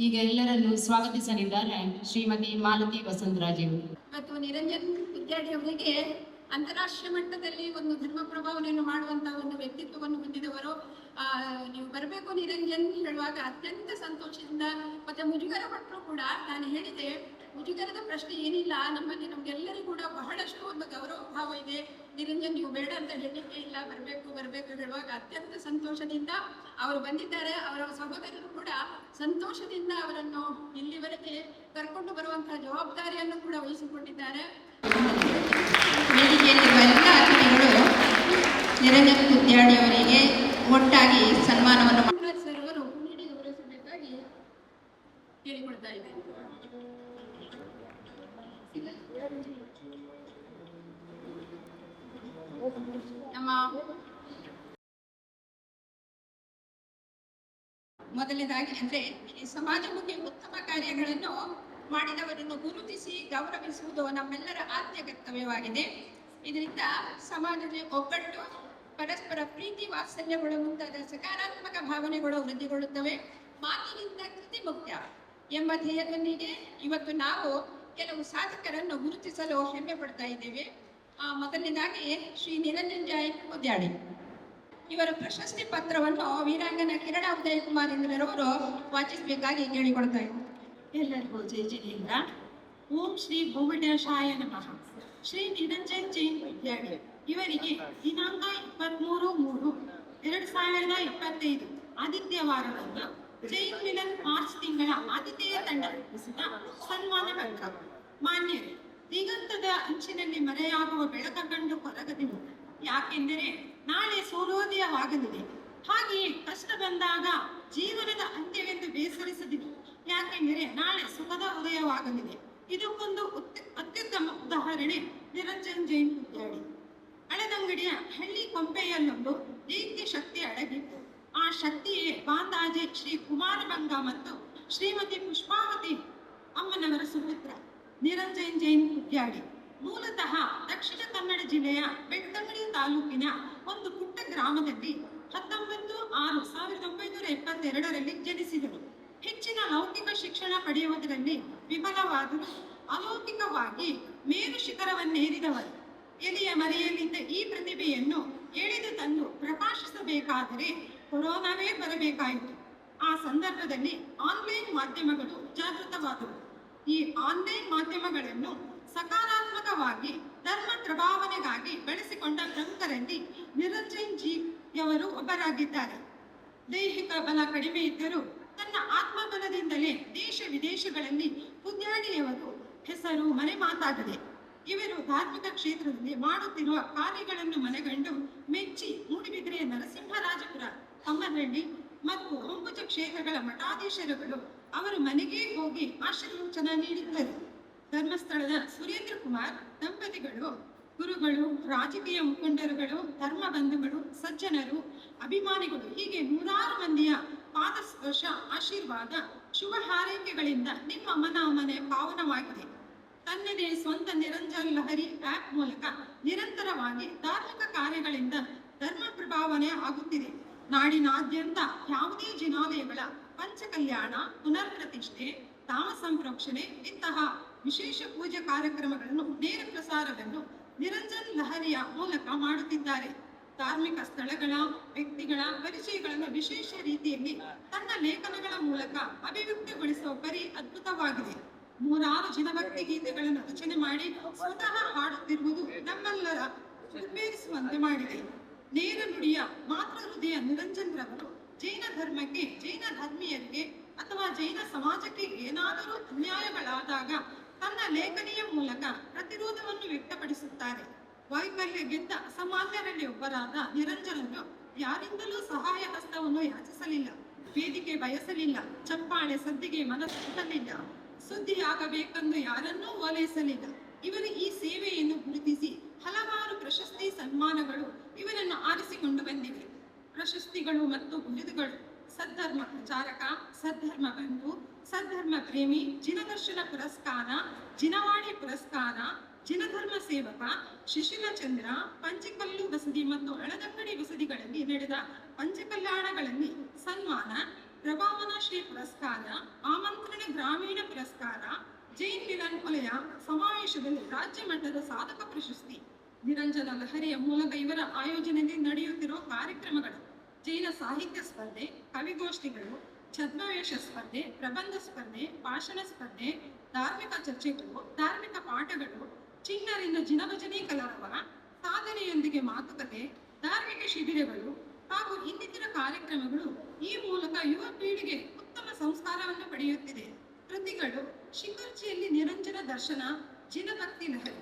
ಈಗ ಎಲ್ಲರನ್ನು ಸ್ವಾಗತಿಸಲಿದ್ದಾರೆ ಶ್ರೀಮತಿ ಮಾಲತಿ ವಸಂತರಾಜ್ ಇವರು ಮತ್ತು ನಿರಂಜನ್ ವಿದ್ಯಾರ್ಥಿ ಅವರಿಗೆ ಅಂತಾರಾಷ್ಟ್ರೀಯ ಮಟ್ಟದಲ್ಲಿ ಒಂದು ಧರ್ಮ ಪ್ರಭಾವನೆಯನ್ನು ಮಾಡುವಂತಹ ಒಂದು ವ್ಯಕ್ತಿತ್ವವನ್ನು ಹೊಂದಿದವರು. ಆ, ನೀವು ಬರಬೇಕು ನಿರಂಜನ್ ಹೇಳುವಾಗ ಅತ್ಯಂತ ಸಂತೋಷದಿಂದ ಮತ್ತೆ ಮುಜುಗರ ಪಟ್ಟರು ಕೂಡ ನಾನು ಹೇಳಿದೆ. ಮುಜುಗರದ ಪ್ರಶ್ನೆ ಏನಿಲ್ಲ. ನಮ್ಮಲ್ಲಿ ನಮ್ಗೆಲ್ಲರಿಗೂ ಕೂಡ ಬಹಳಷ್ಟು ಒಂದು ಗೌರವ ಭಾವ ಇದೆ. ನಿರಂಜನ್, ನೀವು ಬೇಡ ಅಂತ ಹೇಳಲಿಕ್ಕೆ ಇಲ್ಲ, ಬರಬೇಕು ಬರಬೇಕು ಹೇಳುವಾಗ ಅತ್ಯಂತ ಸಂತೋಷದಿಂದ ಅವರು ಬಂದಿದ್ದಾರೆ. ಅವರ ಸಹೋದರರು ಕೂಡ ಸಂತೋಷದಿಂದ ಅವರನ್ನು ಇಲ್ಲಿವರೆಗೆ ಕರ್ಕೊಂಡು ಬರುವಂತಹ ಜವಾಬ್ದಾರಿಯನ್ನು ಕೂಡ ವಹಿಸಿಕೊಂಡಿದ್ದಾರೆ. ಎಲ್ಲ ಅತಿಥಿಗಳು ನಿರಂಜನ್ ಕುದ್ಯಾಡಿ ಅವರಿಗೆ ಒಟ್ಟಾಗಿ ಸನ್ಮಾನವನ್ನು ಸರ್ವರು ನೀಡಿ ಗೌರವಿಸಬೇಕಾಗಿ ಕೇಳಿಕೊಳ್ತಾ ಇದ್ದೇನೆ ನಮ್ಮ ಮೊದಲನೇದಾಗಿ ಅಂದ್ರೆ ಸಮಾಜಮುಖಿ ಉತ್ತಮ ಕಾರ್ಯಗಳನ್ನು ಮಾಡಿದವರನ್ನು ಗುರುತಿಸಿ ಗೌರವಿಸುವುದು ನಮ್ಮೆಲ್ಲರ ಆದ್ಯ ಕರ್ತವ್ಯವಾಗಿದೆ. ಇದರಿಂದ ಸಮಾಜದಲ್ಲಿ ಒಗ್ಗಟ್ಟು, ಪರಸ್ಪರ ಪ್ರೀತಿ, ವಾತ್ಸಲ್ಯಗಳು ಮುಂತಾದ ಸಕಾರಾತ್ಮಕ ಭಾವನೆಗಳು ವೃದ್ಧಿಗೊಳ್ಳುತ್ತವೆ. ಮಾತಿನಿಂದ ಕೃತಿ ಮುಖ್ಯ ಎಂಬ ಧ್ಯೇಯದೊಂದಿಗೆ ಇವತ್ತು ನಾವು ಕೆಲವು ಸಾಧಕರನ್ನು ಗುರುತಿಸಲು ಹೆಮ್ಮೆ ಪಡ್ತಾ ಇದ್ದೇವೆ. ಆ, ಮೊದಲನೇದಾಗಿ ಶ್ರೀ ನಿರಂಜನ್ ಜಾಯ್ ಉದ್ಯಾಡಿ ಇವರ ಪ್ರಶಸ್ತಿ ಪತ್ರವನ್ನು ವೀರಾಂಗನ ಕಿರಣ ಉದಯ ಕುಮಾರೇಂದ್ರರವರು ವಾಚಿಸಬೇಕಾಗಿ ಕೇಳಿಕೊಡ್ತಾ ಇದ್ದಾರೆ ಎಲ್ಲರಿಗೂ ಜೈ ಜಿನೇಂದ್ರ. ಓಂ ಶ್ರೀ ಭೂಮಡ್ಯಾಶಾಯ ನಮಃ. ಶ್ರೀ ನಿರಂಜನ್ ಜೈನ್ ವಿದ್ಯಾಡಿ ಇವರಿಗೆ ದಿನಾಂಕ ಇಪ್ಪತ್ಮೂರು ಮೂರು ಎರಡು ಸಾವಿರದ ಇಪ್ಪತ್ತೈದು ಆದಿತ್ಯವಾರದಂದು ಜೈನ್ ಮಾರ್ಚ್ ತಿಂಗಳ ಆತಿಥೇಯ ತಂಡ ರೂಪಿಸಿದ ಸನ್ಮಾನ ಮಾನ್ಯರೇ, ದಿಗಂತದ ಅಂಚಿನಲ್ಲಿ ಮರೆಯಾಗುವ ಬೆಳಕ ಕಂಡು ಕೊರಗದಿರು ಯಾಕೆಂದರೆ ನಾಳೆ ಸೂರ್ಯೋದಯವಾಗಲಿದೆ ಹಾಗೆಯೇ ಕಷ್ಟ ಬಂದಾಗ ಜೀವನದ ಅಂತ್ಯವೆಂದು ಬೇಸರಿಸದಿರು. ಯಾಕೆಂದರೆ ನಾಳೆ ಸುಖದ ಉದಯವಾಗಲಿದೆ. ಇದಕ್ಕೊಂದು ಅತ್ಯುತ್ತಮ ಉದಾಹರಣೆ ನಿರಂಜನ್ ಜೈನ್ ಉದ್ಯಾಡಿ ಹಳದಂಗಡಿಯ ಹಳ್ಳಿ ಕೊಂಪೆಯಲ್ಲೊಂದು ದೈತ್ಯ ಶಕ್ತಿ ಅಡಗಿತ್ತು. ಆ ಶಕ್ತಿಯೇ ಬಾಂದಾಜೆ ಶ್ರೀ ಕುಮಾರಭಂಗ ಮತ್ತು ಶ್ರೀಮತಿ ಪುಷ್ಪಾವತಿ ಅಮ್ಮನವರ ಸುಪುತ್ರ. ನಿರಂಜನ್ ಜೈನ್ ಕುಟ್ಯಾಡಿ ಮೂಲತಃ ದಕ್ಷಿಣ ಕನ್ನಡ ಜಿಲ್ಲೆಯ ಬೆಳ್ತಂಗಡಿ ತಾಲೂಕಿನ ಒಂದು ಪುಟ್ಟ ಗ್ರಾಮದಲ್ಲಿ ಹತ್ತೊಂಬತ್ತು ಆರು ಸಾವಿರದ ಒಂಬೈನೂರ ಎಪ್ಪತ್ತೆರಡರಲ್ಲಿ ಜನಿಸಿದರು ಹೆಚ್ಚಿನ ಲೌಕಿಕ ಶಿಕ್ಷಣ ಪಡೆಯುವುದರಲ್ಲಿ ವಿಫಲವಾದರೂ ಅಲೌಕಿಕವಾಗಿ ಮೇರು ಶಿಖರವನ್ನೇರಿದವರು ಎಲಿಯ ಮರೆಯಲ್ಲಿದ್ದ ಈ ಪ್ರತಿಭೆಯನ್ನು ಎಳೆದು ತಂದು ಪ್ರಕಾಶಿಸಬೇಕಾದರೆ ಕೊರೋನಾವೇ ಬರಬೇಕಾಯಿತು. ಆ ಸಂದರ್ಭದಲ್ಲಿ ಆನ್ಲೈನ್ ಮಾಧ್ಯಮಗಳು ಜಾಗೃತವಾದವು. ಈ ಆನ್ಲೈನ್ ಮಾಧ್ಯಮಗಳನ್ನು ಸಕಾರಾತ್ಮಕವಾಗಿ, ಧರ್ಮ ಪ್ರಭಾವನೆಗಾಗಿ ಬೆಳೆಸಿಕೊಂಡ ಪ್ರಮುಖರಲ್ಲಿ ನಿರಂಜನ್ ಜಿಯವರು ಒಬ್ಬರಾಗಿದ್ದಾರೆ. ದೈಹಿಕ ಬಲ ಕಡಿಮೆ ಇದ್ದರೂ ತನ್ನ ಆತ್ಮಬಲದಿಂದಲೇ ದೇಶ ವಿದೇಶಗಳಲ್ಲಿ ಪುದ್ಯಾಡಿಯವರು ಹೆಸರು ಮನೆ ಮಾತಾಗಿದೆ. ಇವರು ಧಾರ್ಮಿಕ ಕ್ಷೇತ್ರದಲ್ಲಿ ಮಾಡುತ್ತಿರುವ ಕಾರ್ಯಗಳನ್ನು ಮನೆಗಂಡು ಮೆಚ್ಚಿ ಮೂಡಿಬಿದ್ರೆ ನರಸಿಂಹರಾಜಪುರ. ಕಮ್ಮನಹಳ್ಳಿ ಮತ್ತು ಹೊಂಬುಜ ಕ್ಷೇತ್ರಗಳ ಮಠಾಧೀಶರುಗಳು ಅವರ ಮನೆಗೆ ಹೋಗಿ ಆಶೀರ್ವಚನ ನೀಡಿದ್ದರು. ಧರ್ಮಸ್ಥಳದ ಸುರೇಂದ್ರ ಕುಮಾರ್, ದಂಪತಿಗಳು, ಗುರುಗಳು, ರಾಜಕೀಯ ಮುಖಂಡರುಗಳು, ಧರ್ಮ ಬಂಧುಗಳು, ಸಜ್ಜನರು, ಅಭಿಮಾನಿಗಳು, ಹೀಗೆ ನೂರಾರು ಮಂದಿಯ ಪಾದಸ್ಪರ್ಶ, ಆಶೀರ್ವಾದ, ಶುಭ ಹಾರೈಕೆಗಳಿಂದ ನಿಮ್ಮ ಮನ ಮನೆ ಪಾವನವಾಗಿದೆ. ತನ್ನದೇ ಸ್ವಂತ ನಿರಂಜನ್ ಲಹರಿ ಆಪ್ ಮೂಲಕ ನಿರಂತರವಾಗಿ ಧಾರ್ಮಿಕ ಕಾರ್ಯಗಳಿಂದ ಧರ್ಮ ಪ್ರಭಾವನೆ ಆಗುತ್ತಿದೆ. ನಾಡಿನಾದ್ಯಂತ ಯಾವುದೇ ಜಿನಾಲಯಗಳ ಪಂಚಕಲ್ಯಾಣ, ಪುನರ್ಪ್ರತಿಷ್ಠೆ ತಾಮ ಸಂರಕ್ಷಣೆ ಇಂತಹ ವಿಶೇಷ ಪೂಜೆ ಕಾರ್ಯಕ್ರಮಗಳನ್ನು ನೇರ ಪ್ರಸಾರವನ್ನು ನಿರಂಜನ್ ಲಹರಿಯ ಮೂಲಕ ಮಾಡುತ್ತಿದ್ದಾರೆ. ಧಾರ್ಮಿಕ ಸ್ಥಳಗಳ, ವ್ಯಕ್ತಿಗಳ ಪರಿಚಯಗಳನ್ನು ವಿಶೇಷ ರೀತಿಯಲ್ಲಿ ತನ್ನ ಲೇಖನಗಳ ಮೂಲಕ ಅಭಿವ್ಯಕ್ತಿಗೊಳಿಸುವ ಪರಿ ಅದ್ಭುತವಾಗಿದೆ. ನೂರಾರು ಜನಭಕ್ತಿ ಗೀತೆಗಳನ್ನು ರಚನೆ ಮಾಡಿ ಸ್ವತಃ ಹಾಡುತ್ತಿರುವುದು ನಮ್ಮೆಲ್ಲರ ಉದ್ವೇಲಿಸುವಂತೆ ಮಾಡಿದೆ. ನೇರ ನುಡಿಯ ಮಾತೃ ಹೃದಯ ನಿರಂಜನ್ ರವರು ಜೈನ ಧರ್ಮಕ್ಕೆ, ಜೈನ ಧರ್ಮೀಯರಿಗೆ ಅಥವಾ ಜೈನ ಸಮಾಜಕ್ಕೆ ಏನಾದರೂ ಅನ್ಯಾಯಗಳಾದಾಗ ತನ್ನ ಲೇಖನಿಯ ಮೂಲಕ ಪ್ರತಿರೋಧವನ್ನು ವ್ಯಕ್ತಪಡಿಸುತ್ತಾರೆ. ವೈಫಲ್ಯಗಿಂತ ಗೆದ್ದ ಅಸಾಮಾನ್ಯರಲ್ಲಿ ಒಬ್ಬರಾದ ನಿರಂಜನರು ಯಾರಿಂದಲೂ ಸಹಾಯ ಹಸ್ತವನ್ನು ಯಾಚಿಸಲಿಲ್ಲ. ವೇದಿಕೆ ಬಯಸಲಿಲ್ಲ. ಚಪ್ಪಾಳೆ ಸದ್ದಿಗೆ ಮನಸ್ಸಿಲ್ಲ ಸುದ್ದಿಯಾಗಬೇಕೆಂದು ಯಾರನ್ನೂ ಓಲೈಸಲಿಲ್ಲ. ಇವರು ಈ ಸೇವೆಯನ್ನು ಗುರುತಿಸಿ ಹಲವಾರು ಪ್ರಶಸ್ತಿ ಸನ್ಮಾನಗಳು ಇವರನ್ನು ಆರಿಸಿಕೊಂಡು ಬಂದಿವೆ. ಪ್ರಶಸ್ತಿಗಳು ಮತ್ತು ಬಿರುದುಗಳು ಸದ್ಧರ್ಮ ಪ್ರಚಾರಕ, ಸದ್ಧರ್ಮ ಬಂಧು, ಸದ್ಧರ್ಮ ಪ್ರೇಮಿ, ಜಿನದರ್ಶನ ಪುರಸ್ಕಾರ, ಜಿನವಾಣಿ ಪುರಸ್ಕಾರ, ಜಿನಧರ್ಮ ಸೇವಕ ಶಿಶಿಲ ಚಂದ್ರ ಪಂಚಕಲ್ಲು ಬಸದಿ ಮತ್ತು ಅಳದಂಗಡಿ ಬಸದಿಗಳಲ್ಲಿ ನಡೆದ ಪಂಚಕಲ್ಯಾಣಗಳಲ್ಲಿ ಸನ್ಮಾನ, ಪ್ರಭಾವನಾ ಶ್ರೀ ಪುರಸ್ಕಾರ, ಆಮಂತ್ರಣ ಗ್ರಾಮೀಣ ಪುರಸ್ಕಾರ ಜೈನ್ ಮಿಲನ್ ವಲಯ ಸಮಾವೇಶದಲ್ಲಿ ರಾಜ್ಯ ಮಟ್ಟದ ಸಾಧಕ ಪ್ರಶಸ್ತಿ, ನಿರಂಜನ ಲಹರಿಯ ಮೂಲಕ ಇವರ ಆಯೋಜನೆಯಲ್ಲಿ ನಡೆಯುತ್ತಿರುವ ಕಾರ್ಯಕ್ರಮಗಳು, ಜೈನ ಸಾಹಿತ್ಯ ಸ್ಪರ್ಧೆ, ಕವಿಗೋಷ್ಠಿಗಳು, ಛದ್ಮವೇಶ ಸ್ಪರ್ಧೆ, ಪ್ರಬಂಧ ಸ್ಪರ್ಧೆ, ಭಾಷಣ ಸ್ಪರ್ಧೆ, ಧಾರ್ಮಿಕ ಚರ್ಚೆಗಳು, ಧಾರ್ಮಿಕ ಪಾಠಗಳು, ಚಿಣ್ಣರಿಂದ ಜಿನಭಜನಿ ಕಲಾಪ ಸಾಧನೆಯೊಂದಿಗೆ ಮಾತುಕತೆ, ಧಾರ್ಮಿಕ ಶಿಬಿರಗಳು ಹಾಗೂ ಇನ್ನಿತರ ಕಾರ್ಯಕ್ರಮಗಳು ಈ ಮೂಲಕ ಯುವ ಪೀಳಿಗೆ ಉತ್ತಮ ಸಂಸ್ಕಾರವನ್ನು ಪಡೆಯುತ್ತಿದೆ. ಕೃತಿಗಳು ಶಿಖರ್ಜಿಯಲ್ಲಿ ನಿರಂಜನ ದರ್ಶನ, ಜಿನಭಕ್ತಿ ಲಹರಿ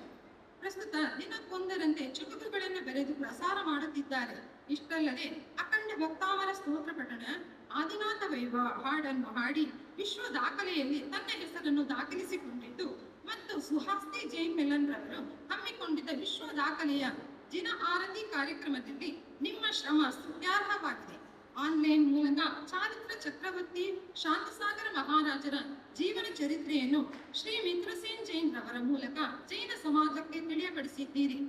ಪ್ರಸ್ತುತ ದಿನಕ್ಕೊಂದರಂತೆ ಚುಟುಕುಗಳನ್ನು ಬೆರೆದು ಪ್ರಸಾರ ಮಾಡುತ್ತಿದ್ದಾರೆ. ಇಷ್ಟಲ್ಲದೆ ಅಖಂಡ ಭಕ್ತಾವರ ಸ್ತೋತ್ರ ಪಠಣ, ಆದಿನಾಥ ವೈಭವ ಹಾಡನ್ನು ಹಾಡಿ ವಿಶ್ವ ದಾಖಲೆಯಲ್ಲಿ ತನ್ನ ಹೆಸರನ್ನು ದಾಖಲಿಸಿಕೊಂಡಿದ್ದು ಮತ್ತು ಸುಹಾಸ್ತಿ ಜೈನ್ ಮೆಲನ್ ರವರು ಹಮ್ಮಿಕೊಂಡಿದ್ದ ವಿಶ್ವ ದಾಖಲೆಯ ದಿನ ಆರತಿ ಕಾರ್ಯಕ್ರಮದಲ್ಲಿ ನಿಮ್ಮ ಶ್ರಮ ಸ್ತುತ್ಯಾರ್ಹವಾಗಿದೆ. ಆನ್ಲೈನ್ ಮೂಲಕ ಚಾರಿತ್ರ ಚಕ್ರವರ್ತಿ ಶಾಂತಸಾಗರ ಮಹಾರಾಜರ ಜೀವನ ಚರಿತ್ರೆಯನ್ನು ಶ್ರೀ ಮಿತ್ರಸೇನ್ ಜೈನ್ ರವರ ಮೂಲಕ ಜೈನ ಸಮಾಜಕ್ಕೆ ತಿಳಿಯಪಡಿಸಿದ್ದೀರಿ.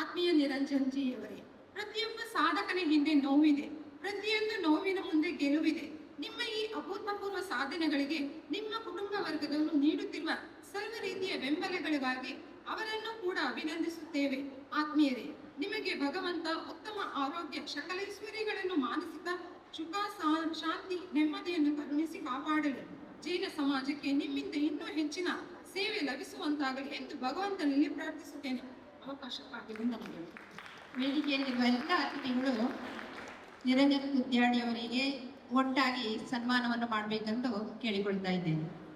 ಆತ್ಮೀಯ ನಿರಂಜನ್ ಜಿಯವರೇ ಪ್ರತಿಯೊಬ್ಬ ಸಾಧಕನ ಹಿಂದೆ ನೋವಿದೆ, ಪ್ರತಿಯೊಂದು ನೋವಿನ ಮುಂದೆ ಗೆಲುವಿದೆ. ನಿಮ್ಮ ಈ ಅಭೂತಪೂರ್ವ ಸಾಧನೆಗಳಿಗೆ ನಿಮ್ಮ ಕುಟುಂಬ ವರ್ಗದವರು ನೀಡುತ್ತಿರುವ ಸರ್ವ ರೀತಿಯ ಬೆಂಬಲಗಳಿಗಾಗಿ ಅವರನ್ನು ಕೂಡ ಅಭಿನಂದಿಸುತ್ತೇವೆ. ಆತ್ಮೀಯರೇ, ನಿಮಗೆ ಭಗವಂತ ಉತ್ತಮ ಆರೋಗ್ಯ ಶಕಲೇಶ್ವರಿಗಳನ್ನು ಮಾನಸಿಕ ಸಾ- ಶಾಂತಿ ನೆಮ್ಮದಿಯನ್ನು ಕರುಣಿಸಿ ಕಾಪಾಡಲಿ ಜೈನ ಸಮಾಜಕ್ಕೆ ನಿಮ್ಮಿಂದ ಇನ್ನೂ ಹೆಚ್ಚಿನ ಸೇವೆ ಲಭಿಸುವಂತಾಗಲಿ ಎಂದು ಭಗವಂತನಲ್ಲಿ ಪ್ರಾರ್ಥಿಸುತ್ತೇನೆ. ಅವಕಾಶಕ್ಕಾಗಿ ವೇದಿಕೆಯಲ್ಲಿರುವ ಎಲ್ಲ ಅತಿಥಿಗಳು ನಿರಂಜನ ಕುದ್ಯಾಡಿಯವರಿಗೆ ಒಟ್ಟಾಗಿ ಸನ್ಮಾನವನ್ನು ಮಾಡಬೇಕೆಂದು ಕೇಳಿಕೊಳ್ತಾ ಇದ್ದೇನೆ.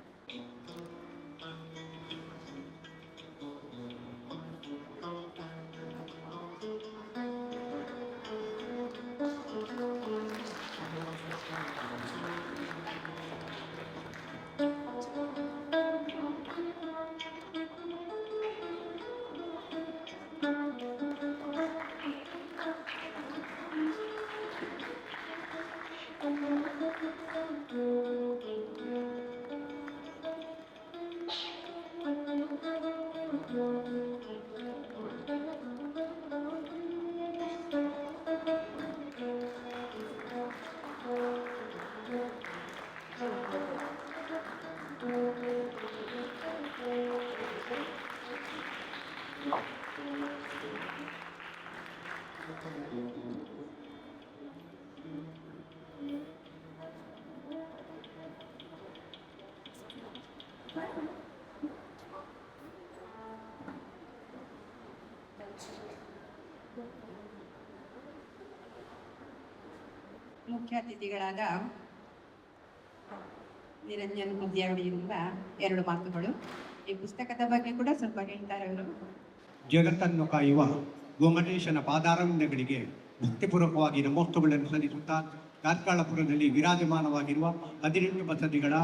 ಮುಖ್ಯ ಅತಿಥಿಗಳಾದ ನಿರಂಜನ್ ಮುದ್ಯಾವಳಿಯಿಂದ ಎರಡು ಮಾತುಗಳು. ಈ ಪುಸ್ತಕದ ಬಗ್ಗೆ ಕೂಡ ಸ್ವಲ್ಪ ಹೇಳ್ತಾರೆ ಅವರು. ಜಗತ್ತನ್ನು ಕಾಯುವ ಗೋಮಟೇಶನ ಪಾದಾರವಿಂದಗಳಿಗೆ ಭಕ್ತಿಪೂರ್ವಕವಾಗಿ ನಮೋಸ್ತುಗಳನ್ನು ಸಲ್ಲಿಸುತ್ತಾ ಕಾರ್ಕಳಪುರದಲ್ಲಿ ವಿರಾಜಮಾನವಾಗಿರುವ ಹದಿನೆಂಟು ಬಸದಿಗಳ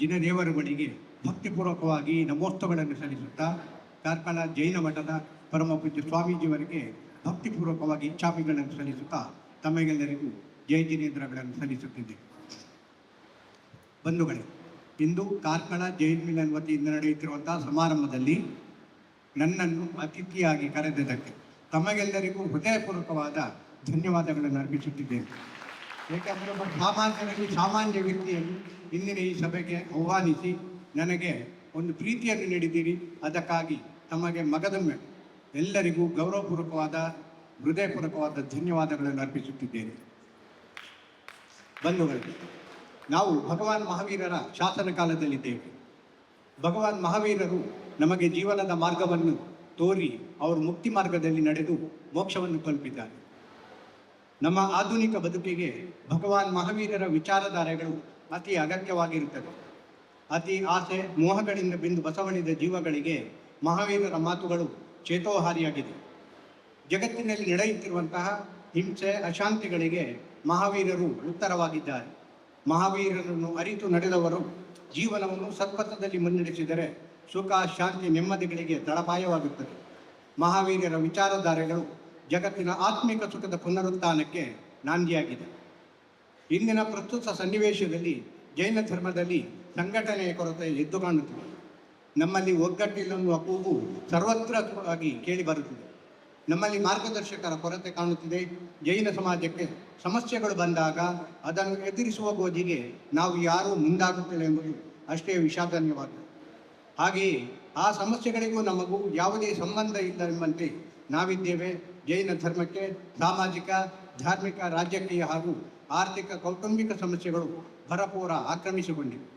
ಜಿನದೇವರುಗಳಿಗೆ ಭಕ್ತಿಪೂರ್ವಕವಾಗಿ ನಮೋಸ್ತುಗಳನ್ನು ಸಲ್ಲಿಸುತ್ತಾ ಕಾರ್ಕಳ ಜೈನ ಮಠದ ಪರಮ ಪೂಜ್ಯ ಸ್ವಾಮೀಜಿಯವರಿಗೆ ಭಕ್ತಿಪೂರ್ವಕವಾಗಿ ಇಚ್ಛಾಪಿಗಳನ್ನು ಸಲ್ಲಿಸುತ್ತಾ ತಮಗೆಲ್ಲರಿಗೂ ಜಯ ಜಿನೇಂದ್ರಗಳನ್ನು ಸಲ್ಲಿಸುತ್ತಿದ್ದೆ. ಬಂಧುಗಳೇ, ಇಂದು ಕಾರ್ಕಳ ಜೈನ್ ಮಿಲನ್ ವತಿಯಿಂದ ನಡೆಯುತ್ತಿರುವಂತಹ ಸಮಾರಂಭದಲ್ಲಿ ನನ್ನನ್ನು ಅತಿಥಿಯಾಗಿ ಕರೆದಿದ್ದಕ್ಕೆ ತಮಗೆಲ್ಲರಿಗೂ ಹೃದಯಪೂರ್ವಕವಾದ ಧನ್ಯವಾದಗಳನ್ನು ಅರ್ಪಿಸುತ್ತಿದ್ದೇನೆ. ಏಕೆಂದರೆ ಒಬ್ಬ ಸಾಮಾನ್ಯರಲ್ಲಿ ಸಾಮಾನ್ಯ ವ್ಯಕ್ತಿಯನ್ನು ಇಂದಿನ ಈ ಸಭೆಗೆ ಆಹ್ವಾನಿಸಿ ನನಗೆ ಒಂದು ಪ್ರೀತಿಯನ್ನು ನೀಡಿದ್ದೀರಿ. ಅದಕ್ಕಾಗಿ ತಮಗೆ ಮಗದೊಮ್ಮೆ ಎಲ್ಲರಿಗೂ ಗೌರವಪೂರ್ವಕವಾದ, ಹೃದಯಪೂರ್ವಕವಾದ ಧನ್ಯವಾದಗಳನ್ನು ಅರ್ಪಿಸುತ್ತಿದ್ದೇನೆ. ಬಂಧುಗಳೇ ನಾವು ಭಗವಾನ್ ಮಹಾವೀರರ ಶಾಸನ ಕಾಲದಲ್ಲಿದ್ದೇವೆ. ಭಗವಾನ್ ಮಹಾವೀರರು ನಮಗೆ ಜೀವನದ ಮಾರ್ಗವನ್ನು ತೋರಿ ಅವರು ಮುಕ್ತಿ ಮಾರ್ಗದಲ್ಲಿ ನಡೆದು ಮೋಕ್ಷವನ್ನು ತಲುಪಿದ್ದಾರೆ. ನಮ್ಮ ಆಧುನಿಕ ಬದುಕಿಗೆ ಭಗವಾನ್ ಮಹಾವೀರರ ವಿಚಾರಧಾರೆಗಳು ಅತಿ ಅಗತ್ಯವಾಗಿರುತ್ತವೆ. ಅತಿ ಆಸೆ, ಮೋಹಗಳಿಂದ ಬಿಂದು ಬಸವಣಿದ ಜೀವಗಳಿಗೆ ಮಹಾವೀರರ ಮಾತುಗಳು ಚೇತೋಹಾರಿಯಾಗಿದೆ. ಜಗತ್ತಿನಲ್ಲಿ ನಡೆಯುತ್ತಿರುವಂತಹ ಹಿಂಸೆ, ಅಶಾಂತಿಗಳಿಗೆ ಮಹಾವೀರರು ಉತ್ತರವಾಗಿದ್ದಾರೆ. ಮಹಾವೀರರನ್ನು ಅರಿತು ನಡೆದವರು ಜೀವನವನ್ನು ಸತ್ಪಥದಲ್ಲಿ ಮುನ್ನಡೆಸಿದರೆ ಸುಖ, ಶಾಂತಿ, ನೆಮ್ಮದಿಗಳಿಗೆ ತಳಪಾಯವಾಗುತ್ತದೆ. ಮಹಾವೀರರ ವಿಚಾರಧಾರೆಗಳು ಜಗತ್ತಿನ ಆತ್ಮಿಕ ಸುಖದ ಪುನರುತ್ಥಾನಕ್ಕೆ ನಾಂದಿಯಾಗಿದೆ. ಇಂದಿನ ಪ್ರಸ್ತುತ ಸನ್ನಿವೇಶದಲ್ಲಿ ಜೈನ ಧರ್ಮದಲ್ಲಿ ಸಂಘಟನೆಯ ಕೊರತೆ ಎದ್ದು ಕಾಣುತ್ತಿದೆ. ನಮ್ಮಲ್ಲಿ ಒಗ್ಗಟ್ಟಿಲ್ಲನ್ನುವ ಕೂಗು ಸರ್ವತ್ರವಾಗಿ ಕೇಳಿ ಬರುತ್ತಿದೆ. ನಮ್ಮಲ್ಲಿ ಮಾರ್ಗದರ್ಶಕರ ಕೊರತೆ ಕಾಣುತ್ತಿದೆ. ಜೈನ ಸಮಾಜಕ್ಕೆ ಸಮಸ್ಯೆಗಳು ಬಂದಾಗ ಅದನ್ನು ಎದುರಿಸುವ ಗೋಜಿಗೆ ನಾವು ಯಾರೂ ಮುಂದಾಗುತ್ತಿಲ್ಲ ಎಂಬುದು ಅಷ್ಟೇ ವಿಷಾದನೀಯವಾಗಿದೆ ಹಾಗೆಯೇ ಆ ಸಮಸ್ಯೆಗಳಿಗೂ ನಮಗೂ ಯಾವುದೇ ಸಂಬಂಧ ಇಲ್ಲ ಎಂಬಂತೆ ನಾವಿದ್ದೇವೆ. ಜೈನ ಧರ್ಮಕ್ಕೆ, ಸಾಮಾಜಿಕ, ಧಾರ್ಮಿಕ, ರಾಜಕೀಯ ಹಾಗೂ ಆರ್ಥಿಕ, ಕೌಟುಂಬಿಕ ಸಮಸ್ಯೆಗಳು ಭರಪೂರ ಆಕ್ರಮಿಸಿಕೊಂಡಿವೆ.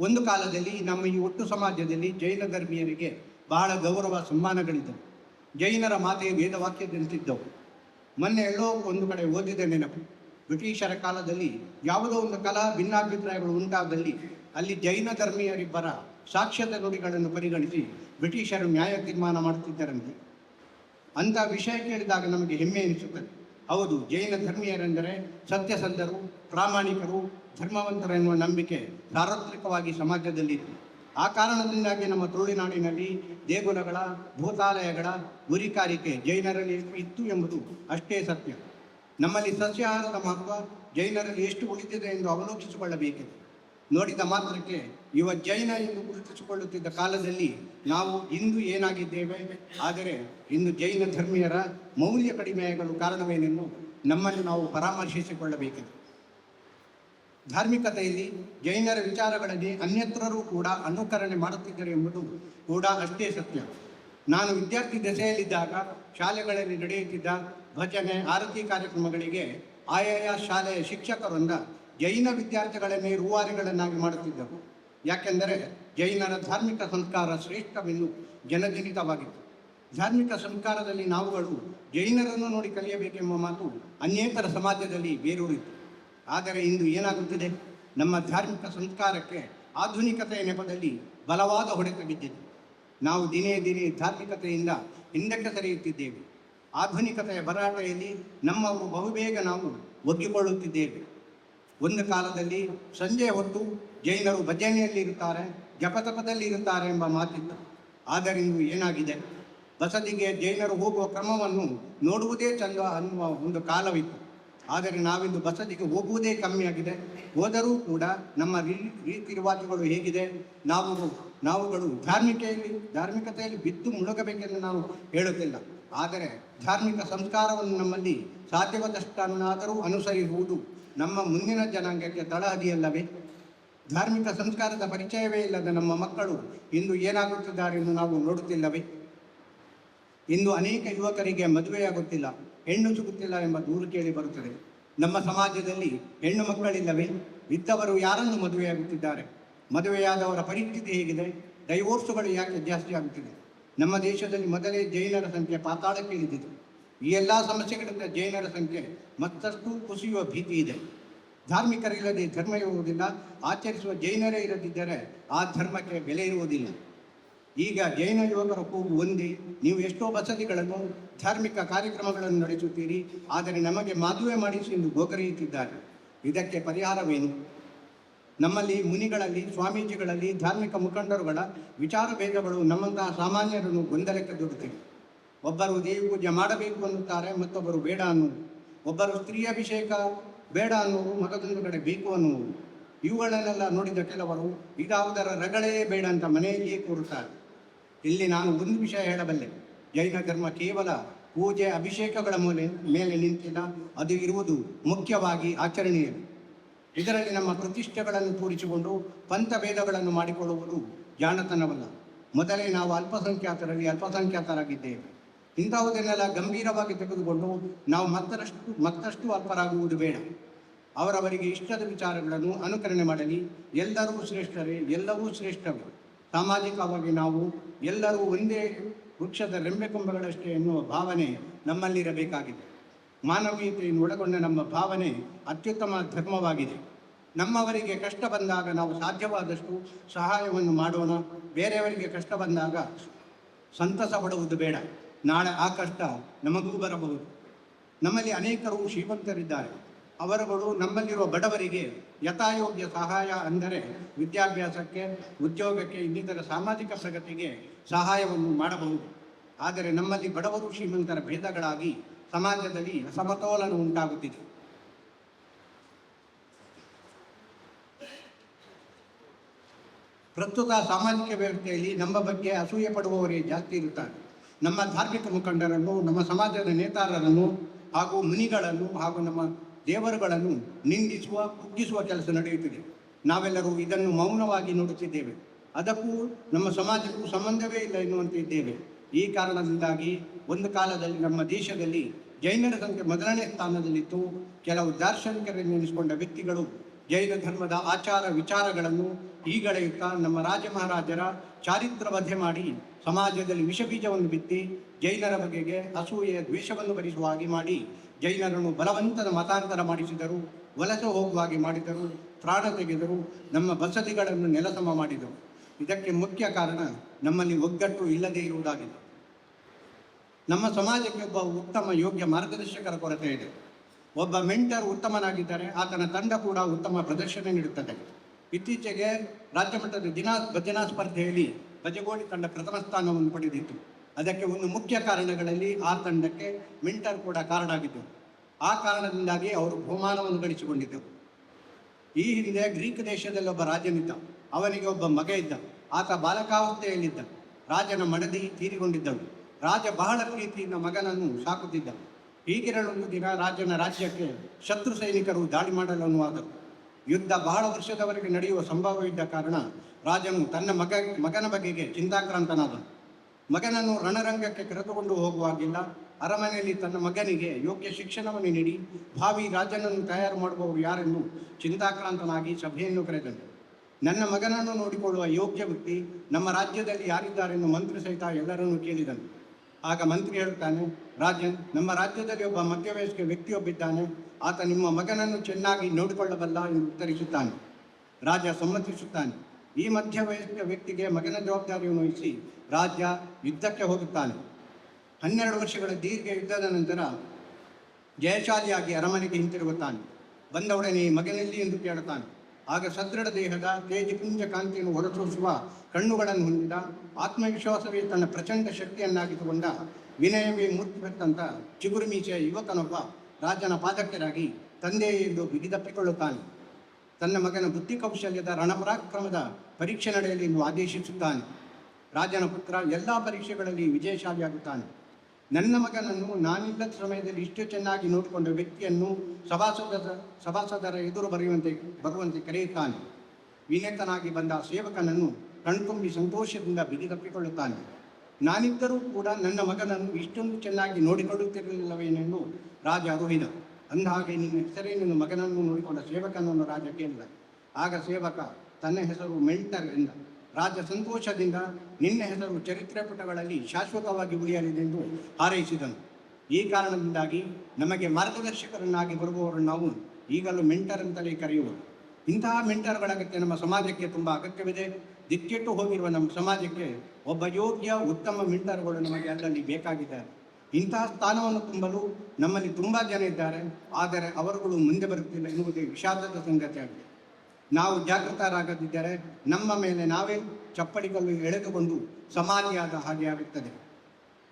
ಒಂದು ಕಾಲದಲ್ಲಿ ನಮ್ಮ ಈ ಒಟ್ಟು ಸಮಾಜದಲ್ಲಿ ಜೈನ ಧರ್ಮೀಯರಿಗೆ ಬಹಳ ಗೌರವ ಸನ್ಮಾನಗಳಿದ್ದವು ಜೈನರ ಮಾತೆ ವೇದವಾಕ್ಯದಂತಿದ್ದವು. ಮೊನ್ನೆ ಎಲ್ಲೋ ಒಂದು ಕಡೆ ಓದಿದೆ ನೆನಪು ಬ್ರಿಟಿಷರ ಕಾಲದಲ್ಲಿ ಯಾವುದೋ ಒಂದು ಕಲಾ ಭಿನ್ನಾಭಿಪ್ರಾಯಗಳು ಉಂಟಾದಲ್ಲಿ ಅಲ್ಲಿ ಜೈನ ಧರ್ಮೀಯರಿಬ್ಬರ ಸಾಕ್ಷ್ಯದ ನುಡಿಗಳನ್ನು ಪರಿಗಣಿಸಿ ಬ್ರಿಟಿಷರು ನ್ಯಾಯ ತೀರ್ಮಾನ ಮಾಡುತ್ತಿದ್ದರಂತೆ. ಅಂಥ ವಿಷಯ ಕೇಳಿದಾಗ ನಮಗೆ ಹೆಮ್ಮೆ ಎನಿಸುತ್ತದೆ. ಹೌದು, ಜೈನ ಧರ್ಮೀಯರೆಂದರೆ ಸತ್ಯಸಂಧರು, ಪ್ರಾಮಾಣಿಕರು ಧರ್ಮವಂತರು ಎನ್ನುವ ನಂಬಿಕೆ ಸಾರ್ವತ್ರಿಕವಾಗಿ ಸಮಾಜದಲ್ಲಿತ್ತು ಆ ಕಾರಣದಿಂದಾಗಿ ನಮ್ಮ ತುಳುನಾಡಿನಲ್ಲಿ ದೇಗುಲಗಳ, ಭೂತಾಲಯಗಳ ಗುರಿಕಾರಿಕೆ ಜೈನರಲ್ಲಿ ಇತ್ತು ಎಂಬುದು ಅಷ್ಟೇ ಸತ್ಯ. ನಮ್ಮಲ್ಲಿ ಸಸ್ಯಾಹಾರದ ಮಹತ್ವ ಜೈನರಲ್ಲಿ ಎಷ್ಟು ಉಳಿದಿದೆ ಎಂದು ಅವಲೋಕಿಸಿಕೊಳ್ಳಬೇಕಿದೆ. ನೋಡಿದ ಮಾತ್ರಕ್ಕೆ ಇವ ಜೈನ ಎಂದು ಗುರುತಿಸಿಕೊಳ್ಳುತ್ತಿದ್ದ ಕಾಲದಲ್ಲಿ ನಾವು ಇಂದು ಏನಾಗಿದ್ದೇವೆ? ಆದರೆ ಇಂದು ಜೈನ ಧರ್ಮೀಯರ ಮೌಲ್ಯ ಕಡಿಮೆಯಾಗಲು ಕಾರಣವೇನೆಂದು ನಮ್ಮನ್ನು ನಾವು ಪರಾಮರ್ಶಿಸಿಕೊಳ್ಳಬೇಕಿದೆ. ಧಾರ್ಮಿಕತೆಯಲ್ಲಿ ಜೈನರ ವಿಚಾರಗಳಲ್ಲಿ ಅನ್ಯತ್ರರೂ ಕೂಡ ಅನುಕರಣೆ ಮಾಡುತ್ತಿದ್ದರು ಎಂಬುದು ಕೂಡ ಅಷ್ಟೇ ಸತ್ಯ. ನಾನು ವಿದ್ಯಾರ್ಥಿ ದಶೆಯಲ್ಲಿದ್ದಾಗ ಶಾಲೆಗಳಲ್ಲಿ ನಡೆಯುತ್ತಿದ್ದ ಭಜನೆ, ಆರತಿ ಕಾರ್ಯಕ್ರಮಗಳಿಗೆ ಆಯಾಯ ಶಾಲೆಯ ಶಿಕ್ಷಕರೊಂದ ಜೈನ ವಿದ್ಯಾರ್ಥಿಗಳನ್ನೇ ರೂವಾರಿಗಳನ್ನಾಗಿ ಮಾಡುತ್ತಿದ್ದರು ಯಾಕೆಂದರೆ ಜೈನರ ಧಾರ್ಮಿಕ ಸಂಸ್ಕಾರ ಶ್ರೇಷ್ಠವೆಂದು ಜನಜನಿತವಾಗಿತ್ತು. ಧಾರ್ಮಿಕ ಸಂಸ್ಕಾರದಲ್ಲಿ ನಾವುಗಳು ಜೈನರನ್ನು ನೋಡಿ ಕಲಿಯಬೇಕೆಂಬ ಮಾತು ಅನೇಕರ ಸಮಾಜದಲ್ಲಿ ಬೇರೂರಿತು ಆದರೆ ಇಂದು ಏನಾಗುತ್ತಿದೆ? ನಮ್ಮ ಧಾರ್ಮಿಕ ಸಂಸ್ಕಾರಕ್ಕೆ ಆಧುನಿಕತೆಯ ನೆಪದಲ್ಲಿ ಬಲವಾದ ಹೊಡೆತ ಬಿದ್ದಿದೆ. ನಾವು ದಿನೇ ದಿನೇ ಧಾರ್ಮಿಕತೆಯಿಂದ ಹಿಂದಕ್ಕೆ ಸರಿಯುತ್ತಿದ್ದೇವೆ. ಆಧುನಿಕತೆಯ ಭರಾಟೆಯಲ್ಲಿ ನಮ್ಮ ಬಹುಬೇಗ ನಾವು ಒಗ್ಗಿಕೊಳ್ಳುತ್ತಿದ್ದೇವೆ. ಒಂದು ಕಾಲದಲ್ಲಿ ಸಂಜೆ ಹೊತ್ತು ಜೈನರು ಭಜನೆಯಲ್ಲಿ ಇರುತ್ತಾರೆ ಜಪತಪದಲ್ಲಿ ಇರುತ್ತಾರೆ ಎಂಬ ಮಾತಿತ್ತು. ಆದರೆ ಇಂದು ಏನಾಗಿದೆ? ಬಸದಿಗೆ ಜೈನರು ಹೋಗುವ ಕ್ರಮವನ್ನು ನೋಡುವುದೇ ಚಂದ ಅನ್ನುವ ಒಂದು ಕಾಲವಿತ್ತು. ಆದರೆ ನಾವಿಂದು ಬಸದಿಗೆ ಹೋಗುವುದೇ ಕಮ್ಮಿಯಾಗಿದೆ ಹೋದರೂ ಕೂಡ ನಮ್ಮ ರೀತಿ ರಿವಾಜುಗಳು ಹೇಗಿದೆ. ನಾವು, ನಾವುಗಳು ಧಾರ್ಮಿಕೆಯಲ್ಲಿ, ಧಾರ್ಮಿಕತೆಯಲ್ಲಿ ಬಿದ್ದು ಮುಳುಗಬೇಕೆಂದು ನಾವು ಹೇಳುತ್ತಿಲ್ಲ. ಆದರೆ ಧಾರ್ಮಿಕ ಸಂಸ್ಕಾರವನ್ನು ನಮ್ಮಲ್ಲಿ ಸಾಧ್ಯವಾದಷ್ಟನ್ನಾದರೂ ಅನುಸರಿಸುವುದು ನಮ್ಮ ಮುಂದಿನ ಜನಾಂಗಕ್ಕೆ ತಳಹದಿಯಲ್ಲವೇ? ಧಾರ್ಮಿಕ ಸಂಸ್ಕಾರದ ಪರಿಚಯವೇ ಇಲ್ಲದ ನಮ್ಮ ಮಕ್ಕಳು ಇಂದು ಏನಾಗುತ್ತಿದ್ದಾರೆ ಎಂದು ನಾವು ನೋಡುತ್ತಿಲ್ಲವೇ? ಇಂದು ಅನೇಕ ಯುವಕರಿಗೆ ಮದುವೆಯಾಗುತ್ತಿಲ್ಲ. ಹೆಣ್ಣು ಸಿಗುತ್ತಿಲ್ಲ ಎಂಬ ದೂರು ಕೇಳಿ ಬರುತ್ತದೆ. ನಮ್ಮ ಸಮಾಜದಲ್ಲಿ ಹೆಣ್ಣು ಮಕ್ಕಳಿಲ್ಲವೇ? ಇದ್ದವರು ಯಾರನ್ನು ಮದುವೆಯಾಗುತ್ತಿದ್ದಾರೆ? ಮದುವೆಯಾದವರ ಪರಿಸ್ಥಿತಿ ಹೇಗಿದೆ? ಡೈವೋರ್ಸುಗಳು ಯಾಕೆ ಜಾಸ್ತಿ ಆಗುತ್ತಿದೆ ನಮ್ಮ ದೇಶದಲ್ಲಿ ಮೊದಲೇ ಜೈನರ ಸಂಖ್ಯೆ ಪಾತಾಳಕ್ಕೆ ಇಳಿದಿದೆ ಈ ಎಲ್ಲ ಸಮಸ್ಯೆಗಳಿಂದ ಜೈನರ ಸಂಖ್ಯೆ ಮತ್ತಷ್ಟು ಕುಸಿಯುವ ಭೀತಿ ಇದೆ. ಧಾರ್ಮಿಕರಿಲ್ಲದೆ ಧರ್ಮ ಇರುವುದಿಲ್ಲ. ಆಚರಿಸುವ ಜೈನರೇ ಇರದಿದ್ದರೆ ಆ ಧರ್ಮಕ್ಕೆ ಬೆಲೆ ಇರುವುದಿಲ್ಲ. ಈಗ ಜೈನ ಯುವಕರ ಕೂಗು ಒಂದೇ. ನೀವು ಎಷ್ಟೋ ಬಸದಿಗಳನ್ನು ಧಾರ್ಮಿಕ ಕಾರ್ಯಕ್ರಮಗಳನ್ನು ನಡೆಸುತ್ತೀರಿ. ಆದರೆ ನಮಗೆ ಮದುವೆ ಮಾಡಿಸಿ ಎಂದು ಗೋಕರೆಯುತ್ತಿದ್ದಾರೆ. ಇದಕ್ಕೆ ಪರಿಹಾರವೇನು? ನಮ್ಮಲ್ಲಿ ಮುನಿಗಳಲ್ಲಿ, ಸ್ವಾಮೀಜಿಗಳಲ್ಲಿ, ಧಾರ್ಮಿಕ ಮುಖಂಡರುಗಳ ವಿಚಾರ ಭೇದಗಳು ನಮ್ಮಂತಹ ಸಾಮಾನ್ಯರನ್ನು ಗೊಂದಲಕ್ಕೆ ದೊಡ್ಡುತ್ತಿವೆ ಒಬ್ಬರು ದೇವಿ ಪೂಜೆ ಮಾಡಬೇಕು ಅನ್ನುತ್ತಾರೆ, ಮತ್ತೊಬ್ಬರು ಬೇಡ ಅನ್ನುವರು ಒಬ್ಬರು ಸ್ತ್ರೀ ಅಭಿಷೇಕ ಬೇಡ ಅನ್ನುವುದು ಮಗದೊಂದು ಕಡೆ ಬೇಕು ಅನ್ನುವುದು. ಇವುಗಳನ್ನೆಲ್ಲ ನೋಡಿದ ಕೆಲವರು, ಇದಾವುದರ ರಗಳೇ ಬೇಡ ಅಂತ ಮನೆಯಲ್ಲಿಯೇ ಕೂರುತ್ತಾರೆ. ಇಲ್ಲಿ ನಾನು ಒಂದು ವಿಷಯ ಹೇಳಬಲ್ಲೆ. ಜೈನ ಧರ್ಮ ಕೇವಲ ಪೂಜೆ ಅಭಿಷೇಕಗಳ ಮೂಲೆ, ಮೇಲೆ ನಿಂತಿಲ್ಲ, ಅದು ಇರುವುದು ಮುಖ್ಯವಾಗಿ ಆಚರಣೆಯಲ್ಲಿ. ಇದರಲ್ಲಿ ನಮ್ಮ ಪ್ರತಿಷ್ಠೆಗಳನ್ನು ತೋರಿಸಿಕೊಂಡು ಪಂಥಭೇದಗಳನ್ನು ಮಾಡಿಕೊಳ್ಳುವುದು ಜಾಣತನವಲ್ಲ. ಮೊದಲೇ ನಾವು ಅಲ್ಪಸಂಖ್ಯಾತರಲ್ಲಿ ಅಲ್ಪಸಂಖ್ಯಾತರಾಗಿದ್ದೇವೆ. ಇಂತಹುದನ್ನೆಲ್ಲ ಗಂಭೀರವಾಗಿ ತೆಗೆದುಕೊಂಡು ನಾವು ಮತ್ತಷ್ಟು ಮತ್ತಷ್ಟು ಅಲ್ಪರಾಗುವುದು ಬೇಡ. ಅವರವರಿಗೆ ಇಷ್ಟದ ವಿಚಾರಗಳನ್ನು ಅನುಕರಣೆ ಮಾಡಲಿ. ಎಲ್ಲರೂ ಶ್ರೇಷ್ಠರೇ, ಎಲ್ಲವೂ ಶ್ರೇಷ್ಠವೇ. ಸಾಮಾಜಿಕವಾಗಿ ನಾವು ಎಲ್ಲರೂ ಒಂದೇ ವೃಕ್ಷದ ರೆಂಬೆ ಕೊಂಬೆಗಳಷ್ಟೇ ಎನ್ನುವ ಭಾವನೆ ನಮ್ಮಲ್ಲಿರಬೇಕಾಗಿದೆ. ಮಾನವೀಯತೆಯನ್ನು ಒಳಗೊಂಡ ನಮ್ಮ ಭಾವನೆ ಅತ್ಯುತ್ತಮ ಧರ್ಮವಾಗಿದೆ. ನಮ್ಮವರಿಗೆ ಕಷ್ಟ ಬಂದಾಗ ನಾವು ಸಾಧ್ಯವಾದಷ್ಟು ಸಹಾಯವನ್ನು ಮಾಡೋಣ. ಬೇರೆಯವರಿಗೆ ಕಷ್ಟ ಬಂದಾಗ ಸಂತಸ ಪಡುವುದು ಬೇಡ. ನಾಳೆ ಆ ಕಷ್ಟ ನಮಗೂ ಬರಬಹುದು. ನಮ್ಮಲ್ಲಿ ಅನೇಕರು ಶ್ರೀಮಂತರಿದ್ದಾರೆ. ಅವರುಗಳು ನಮ್ಮಲ್ಲಿರುವ ಬಡವರಿಗೆ ಯಥಾಯೋಗ್ಯ ಸಹಾಯ ಅಂದರೆ ವಿದ್ಯಾಭ್ಯಾಸಕ್ಕೆ, ಉದ್ಯೋಗಕ್ಕೆ, ಇನ್ನಿತರ ಸಾಮಾಜಿಕ ಪ್ರಗತಿಗೆ ಸಹಾಯವನ್ನು ಮಾಡಬಹುದು. ಆದರೆ ನಮ್ಮಲ್ಲಿ ಬಡವರು ಶ್ರೀಮಂತರ ಭೇದಗಳಾಗಿ ಸಮಾಜದಲ್ಲಿ ಅಸಮತೋಲನ ಉಂಟಾಗುತ್ತಿದೆ. ಪ್ರಸ್ತುತ ಸಾಮಾಜಿಕ ವ್ಯವಸ್ಥೆಯಲ್ಲಿ ನಮ್ಮ ಬಗ್ಗೆ ಅಸೂಯೆ ಪಡುವವರೇ ಜಾಸ್ತಿ ಇರುತ್ತಾರೆ. ನಮ್ಮ ಧಾರ್ಮಿಕ ಮುಖಂಡರನ್ನು, ನಮ್ಮ ಸಮಾಜದ ನೇತಾರರನ್ನು ಹಾಗೂ ಮುನಿಗಳನ್ನು ಹಾಗೂ ನಮ್ಮ ದೇವರುಗಳನ್ನು ನಿಂದಿಸುವ, ಕುಗ್ಗಿಸುವ ಕೆಲಸ ನಡೆಯುತ್ತಿದೆ. ನಾವೆಲ್ಲರೂ ಇದನ್ನು ಮೌನವಾಗಿ ನೋಡುತ್ತಿದ್ದೇವೆ. ಅದಕ್ಕೂ ನಮ್ಮ ಸಮಾಜಕ್ಕೂ ಸಂಬಂಧವೇ ಇಲ್ಲ ಎನ್ನುವಂತಿದ್ದೇವೆ ಈ ಕಾರಣದಿಂದಾಗಿ ಒಂದು ಕಾಲದಲ್ಲಿ ನಮ್ಮ ದೇಶದಲ್ಲಿ ಜೈನರ ಸಂಖ್ಯೆ ಮೊದಲನೇ ಸ್ಥಾನದಲ್ಲಿತ್ತು. ಕೆಲವು ದಾರ್ಶನಿಕರನ್ನು ನೆನೆಸಿಕೊಂಡ ವ್ಯಕ್ತಿಗಳು ಜೈನ ಧರ್ಮದ ಆಚಾರ ವಿಚಾರಗಳನ್ನು ಈಗಳೆಯುತ್ತಾ ನಮ್ಮ ರಾಜ ಮಹಾರಾಜರ ಚಾರಿತ್ರ ವಧೆ ಮಾಡಿ ಸಮಾಜದಲ್ಲಿ ವಿಷಬೀಜವನ್ನು ಬಿತ್ತಿ ಜೈನರ ಬಗೆಗೆ ಅಸೂಯೆಯ ದ್ವೇಷವನ್ನು ಭರಿಸುವ ಹಾಗೆ ಮಾಡಿ ಜೈನರನ್ನು ಬಲವಂತದ ಮತಾಂತರ ಮಾಡಿಸಿದರು, ವಲಸೆ ಹೋಗುವಾಗಿ ಮಾಡಿದರು, ಪ್ರಾಣ ತೆಗೆದರು, ನಮ್ಮ ಬಸದಿಗಳನ್ನು ನೆಲಸಮ ಮಾಡಿದರು. ಇದಕ್ಕೆ ಮುಖ್ಯ ಕಾರಣ ನಮ್ಮಲ್ಲಿ ಒಗ್ಗಟ್ಟು ಇಲ್ಲದೇ ಇರುವುದಾಗಿದೆ. ನಮ್ಮ ಸಮಾಜಕ್ಕೆ ಒಬ್ಬ ಉತ್ತಮ ಯೋಗ್ಯ ಮಾರ್ಗದರ್ಶಕರ ಕೊರತೆ ಇದೆ. ಒಬ್ಬ ಮೆಂಟರ್ ಉತ್ತಮನಾಗಿದ್ದರೆ ಆತನ ತಂಡ ಕೂಡ ಉತ್ತಮ ಪ್ರದರ್ಶನ ನೀಡುತ್ತದೆ. ಇತ್ತೀಚೆಗೆ ರಾಜ್ಯ ಮಟ್ಟದ ದಿನಾ ಭಜನಾ ಸ್ಪರ್ಧೆಯಲ್ಲಿ ಭಜಗೋಳಿ ತಂಡ ಪ್ರಥಮ ಸ್ಥಾನವನ್ನು ಪಡೆದಿತ್ತು. ಅದಕ್ಕೆ ಒಂದು ಮುಖ್ಯ ಕಾರಣಗಳಲ್ಲಿ ಆ ತಂಡಕ್ಕೆ ಮಿಂಟರ್ ಕೂಡ ಕಾರಣ ಆಗಿದ್ದು ಆ ಕಾರಣದಿಂದಾಗಿ ಅವರು ಬಹುಮಾನವನ್ನು ಗಳಿಸಿಕೊಂಡಿದ್ದರು. ಈ ಹಿಂದೆ ಗ್ರೀಕ್ ದೇಶದಲ್ಲಿ ಒಬ್ಬ ರಾಜನಿದ್ದ. ಅವನಿಗೆ ಒಬ್ಬ ಮಗ ಇದ್ದ. ಆತ ಬಾಲಕಾವಸ್ಥೆಯಲ್ಲಿದ್ದ. ರಾಜನ ಮಡದಿ ತೀರಿಕೊಂಡಿದ್ದನು ರಾಜ ಬಹಳ ಪ್ರೀತಿಯಿಂದ ಮಗನನ್ನು ಸಾಕುತ್ತಿದ್ದ ಹೀಗಿರಲೊಂದು ದಿನ ರಾಜನ ರಾಜ್ಯಕ್ಕೆ ಶತ್ರು ಸೈನಿಕರು ದಾಳಿ ಮಾಡಲು ಅನುವಾದರು ಯುದ್ಧ ಬಹಳ ವರ್ಷದವರೆಗೆ ನಡೆಯುವ ಸಂಭವವಿದ್ದ ಕಾರಣ ರಾಜನು ತನ್ನ ಮಗ, ಮಗನ ಬಗೆಗೆ ಚಿಂತಾಕ್ರಾಂತನಾದನು. ಮಗನನ್ನು ರಣರಂಗಕ್ಕೆ ಕರೆದುಕೊಂಡು ಹೋಗುವಾಗಿಲ್ಲ. ಅರಮನೆಯಲ್ಲಿ ತನ್ನ ಮಗನಿಗೆ ಯೋಗ್ಯ ಶಿಕ್ಷಣವನ್ನು ನೀಡಿ ಭಾವಿ ರಾಜನನ್ನು ತಯಾರು ಮಾಡುವವರು ಯಾರೆಂದು ಚಿಂತಾಕ್ರಾಂತನಾಗಿ ಸಭೆಯನ್ನು ಕರೆದನು. ನನ್ನ ಮಗನನ್ನು ನೋಡಿಕೊಳ್ಳುವ ಯೋಗ್ಯ ವ್ಯಕ್ತಿ ನಮ್ಮ ರಾಜ್ಯದಲ್ಲಿ ಯಾರಿದ್ದಾರೆಂದು ಮಂತ್ರಿ ಸಹಿತ ಎಲ್ಲರನ್ನು ಕೇಳಿದನು. ಆಗ ಮಂತ್ರಿ ಹೇಳುತ್ತಾನೆ, ರಾಜನ್, ನಮ್ಮ ರಾಜ್ಯದಲ್ಲಿ ಒಬ್ಬ ಮಧ್ಯವಯಸ್ಕ ವ್ಯಕ್ತಿಯೊಬ್ಬಿದ್ದಾನೆ. ಆತ ನಿಮ್ಮ ಮಗನನ್ನು ಚೆನ್ನಾಗಿ ನೋಡಿಕೊಳ್ಳಬಲ್ಲ ಎಂದು ಉತ್ತರಿಸುತ್ತಾನೆ. ರಾಜ ಸಮ್ಮತಿಸುತ್ತಾನೆ. ಈ ಮಧ್ಯ ಮಧ್ಯವಯಸ್ಕ ವ್ಯಕ್ತಿಗೆ ಮಗನ ಜವಾಬ್ದಾರಿಯನ್ನು ವಹಿಸಿ ರಾಜ್ಯ ಯುದ್ಧಕ್ಕೆ ಹೋಗುತ್ತಾನೆ. ಹನ್ನೆರಡು ವರ್ಷಗಳ ದೀರ್ಘ ಯುದ್ಧದ ನಂತರ ಜಯಶಾಲಿಯಾಗಿ ಅರಮನೆಗೆ ಹಿಂತಿರುಗುತ್ತಾನೆ. ಬಂದೊಡನೆ ಮಗನಲ್ಲಿ ಎಂದು ಕೇಳುತ್ತಾನೆ. ಆಗ ಸದೃಢ ದೇಹದ ತೇಜಪುಂಜ ಕಾಂತಿಯನ್ನು ಹೊರಸೂಸುವ ಕಣ್ಣುಗಳನ್ನು ಹೊಂದಿದ ಆತ್ಮವಿಶ್ವಾಸವೇ ತನ್ನ ಪ್ರಚಂಡ ಶಕ್ತಿಯನ್ನಾಗಿಸಿಕೊಂಡ ವಿನಯವೇ ಮೂರ್ತಿಬೆತ್ತಂತ ಚಿಗುರು ಮೀಸೆಯ ಯುವಕನೊಬ್ಬ ರಾಜನ ಪಾದಕ್ಕರಾಗಿ ತಂದೆ ಎಂದು ಬಿಗಿದಪ್ಪಿಕೊಳ್ಳುತ್ತಾನೆ. ತನ್ನ ಮಗನ ಬುದ್ಧಿ ಕೌಶಲ್ಯದ ರಣಪರಾಕ್ರಮದ ಪರೀಕ್ಷೆ ನಡೆಯಲಿ ಎಂದು ಆದೇಶಿಸುತ್ತಾನೆ. ರಾಜನ ಪುತ್ರ ಎಲ್ಲ ಪರೀಕ್ಷೆಗಳಲ್ಲಿ ವಿಜಯಶಾಲಿಯಾಗುತ್ತಾನೆ. ನನ್ನ ಮಗನನ್ನು ನಾನಿಲ್ಲದ ಸಮಯದಲ್ಲಿ ಇಷ್ಟು ಚೆನ್ನಾಗಿ ನೋಡಿಕೊಂಡ ವ್ಯಕ್ತಿಯನ್ನು ಸಭಾಸದ ಸಭಾಸದರ ಎದುರು ಬರೆಯುವಂತೆ, ಬರುವಂತೆ ಕರೆಯುತ್ತಾನೆ. ವಿನೇತನಾಗಿ ಬಂದ ಸೇವಕನನ್ನು ಕಣ್ತುಂಬಿ ಸಂತೋಷದಿಂದ ಬಿಗಿದಪ್ಪಿಕೊಳ್ಳುತ್ತಾನೆ ನಾನಿದ್ದರೂ ಕೂಡ ನನ್ನ ಮಗನನ್ನು ಇಷ್ಟೊಂದು ಚೆನ್ನಾಗಿ ನೋಡಿಕೊಳ್ಳುತ್ತಿರಲಿಲ್ಲವೇನೆಂದು ರಾಜ ಅರುಹಿದ ಅಂದಹಾಗೆ ನಿನ್ನ ಹೆಸರೇನೆಂದು ಮಗನನ್ನು ನೋಡಿಕೊಂಡ ಸೇವಕನನ್ನು ರಾಜ ಕೇಳಿದ ಆಗ ಸೇವಕ, ತನ್ನ ಹೆಸರು ಮೆಂಟರ್ ಎಂದ. ರಾಜ ಸಂತೋಷದಿಂದ ನಿನ್ನ ಹೆಸರು ಚರಿತ್ರೆ ಪುಟಗಳಲ್ಲಿ ಶಾಶ್ವತವಾಗಿ ಉಳಿಯಲಿದೆಂದು ಹಾರೈಸಿದನು. ಈ ಕಾರಣದಿಂದಾಗಿ ನಮಗೆ ಮಾರ್ಗದರ್ಶಕರನ್ನಾಗಿ ಬರುವವರು ನಾವು ಈಗಲೂ ಮೆಂಟರ್ ಅಂತಲೇ ಕರೆಯುವರು. ಇಂತಹ ಮೆಂಟರ್ಗಳ ನಮ್ಮ ಸಮಾಜಕ್ಕೆ ತುಂಬ ಅಗತ್ಯವಿದೆ. ದಿಕ್ಕೆಟ್ಟು ಹೋಗಿರುವ ನಮ್ಮ ಸಮಾಜಕ್ಕೆ ಒಬ್ಬ ಯೋಗ್ಯ, ಉತ್ತಮ ಮೆಂಟರ್ಗಳು ನಮಗೆ ಅಲ್ಲಲ್ಲಿ ಬೇಕಾಗಿದ್ದಾರೆ. ಇಂತಹ ಸ್ಥಾನವನ್ನು ತುಂಬಲು ನಮ್ಮಲ್ಲಿ ತುಂಬ ಜನ ಇದ್ದಾರೆ. ಆದರೆ ಅವರುಗಳು ಮುಂದೆ ಬರುತ್ತಿಲ್ಲ ಎನ್ನುವುದೇ ವಿಷಾದದ ಸಂಗತಿಯಾಗಿದೆ ನಾವು ಜಾಗೃತರಾಗದಿದ್ದರೆ ನಮ್ಮ ಮೇಲೆ ನಾವೇ ಚಪ್ಪಡಿಗಳು ಎಳೆದುಕೊಂಡು ಸಮಾಧಿಯಾದ ಹಾಗೆ ಆಗುತ್ತದೆ.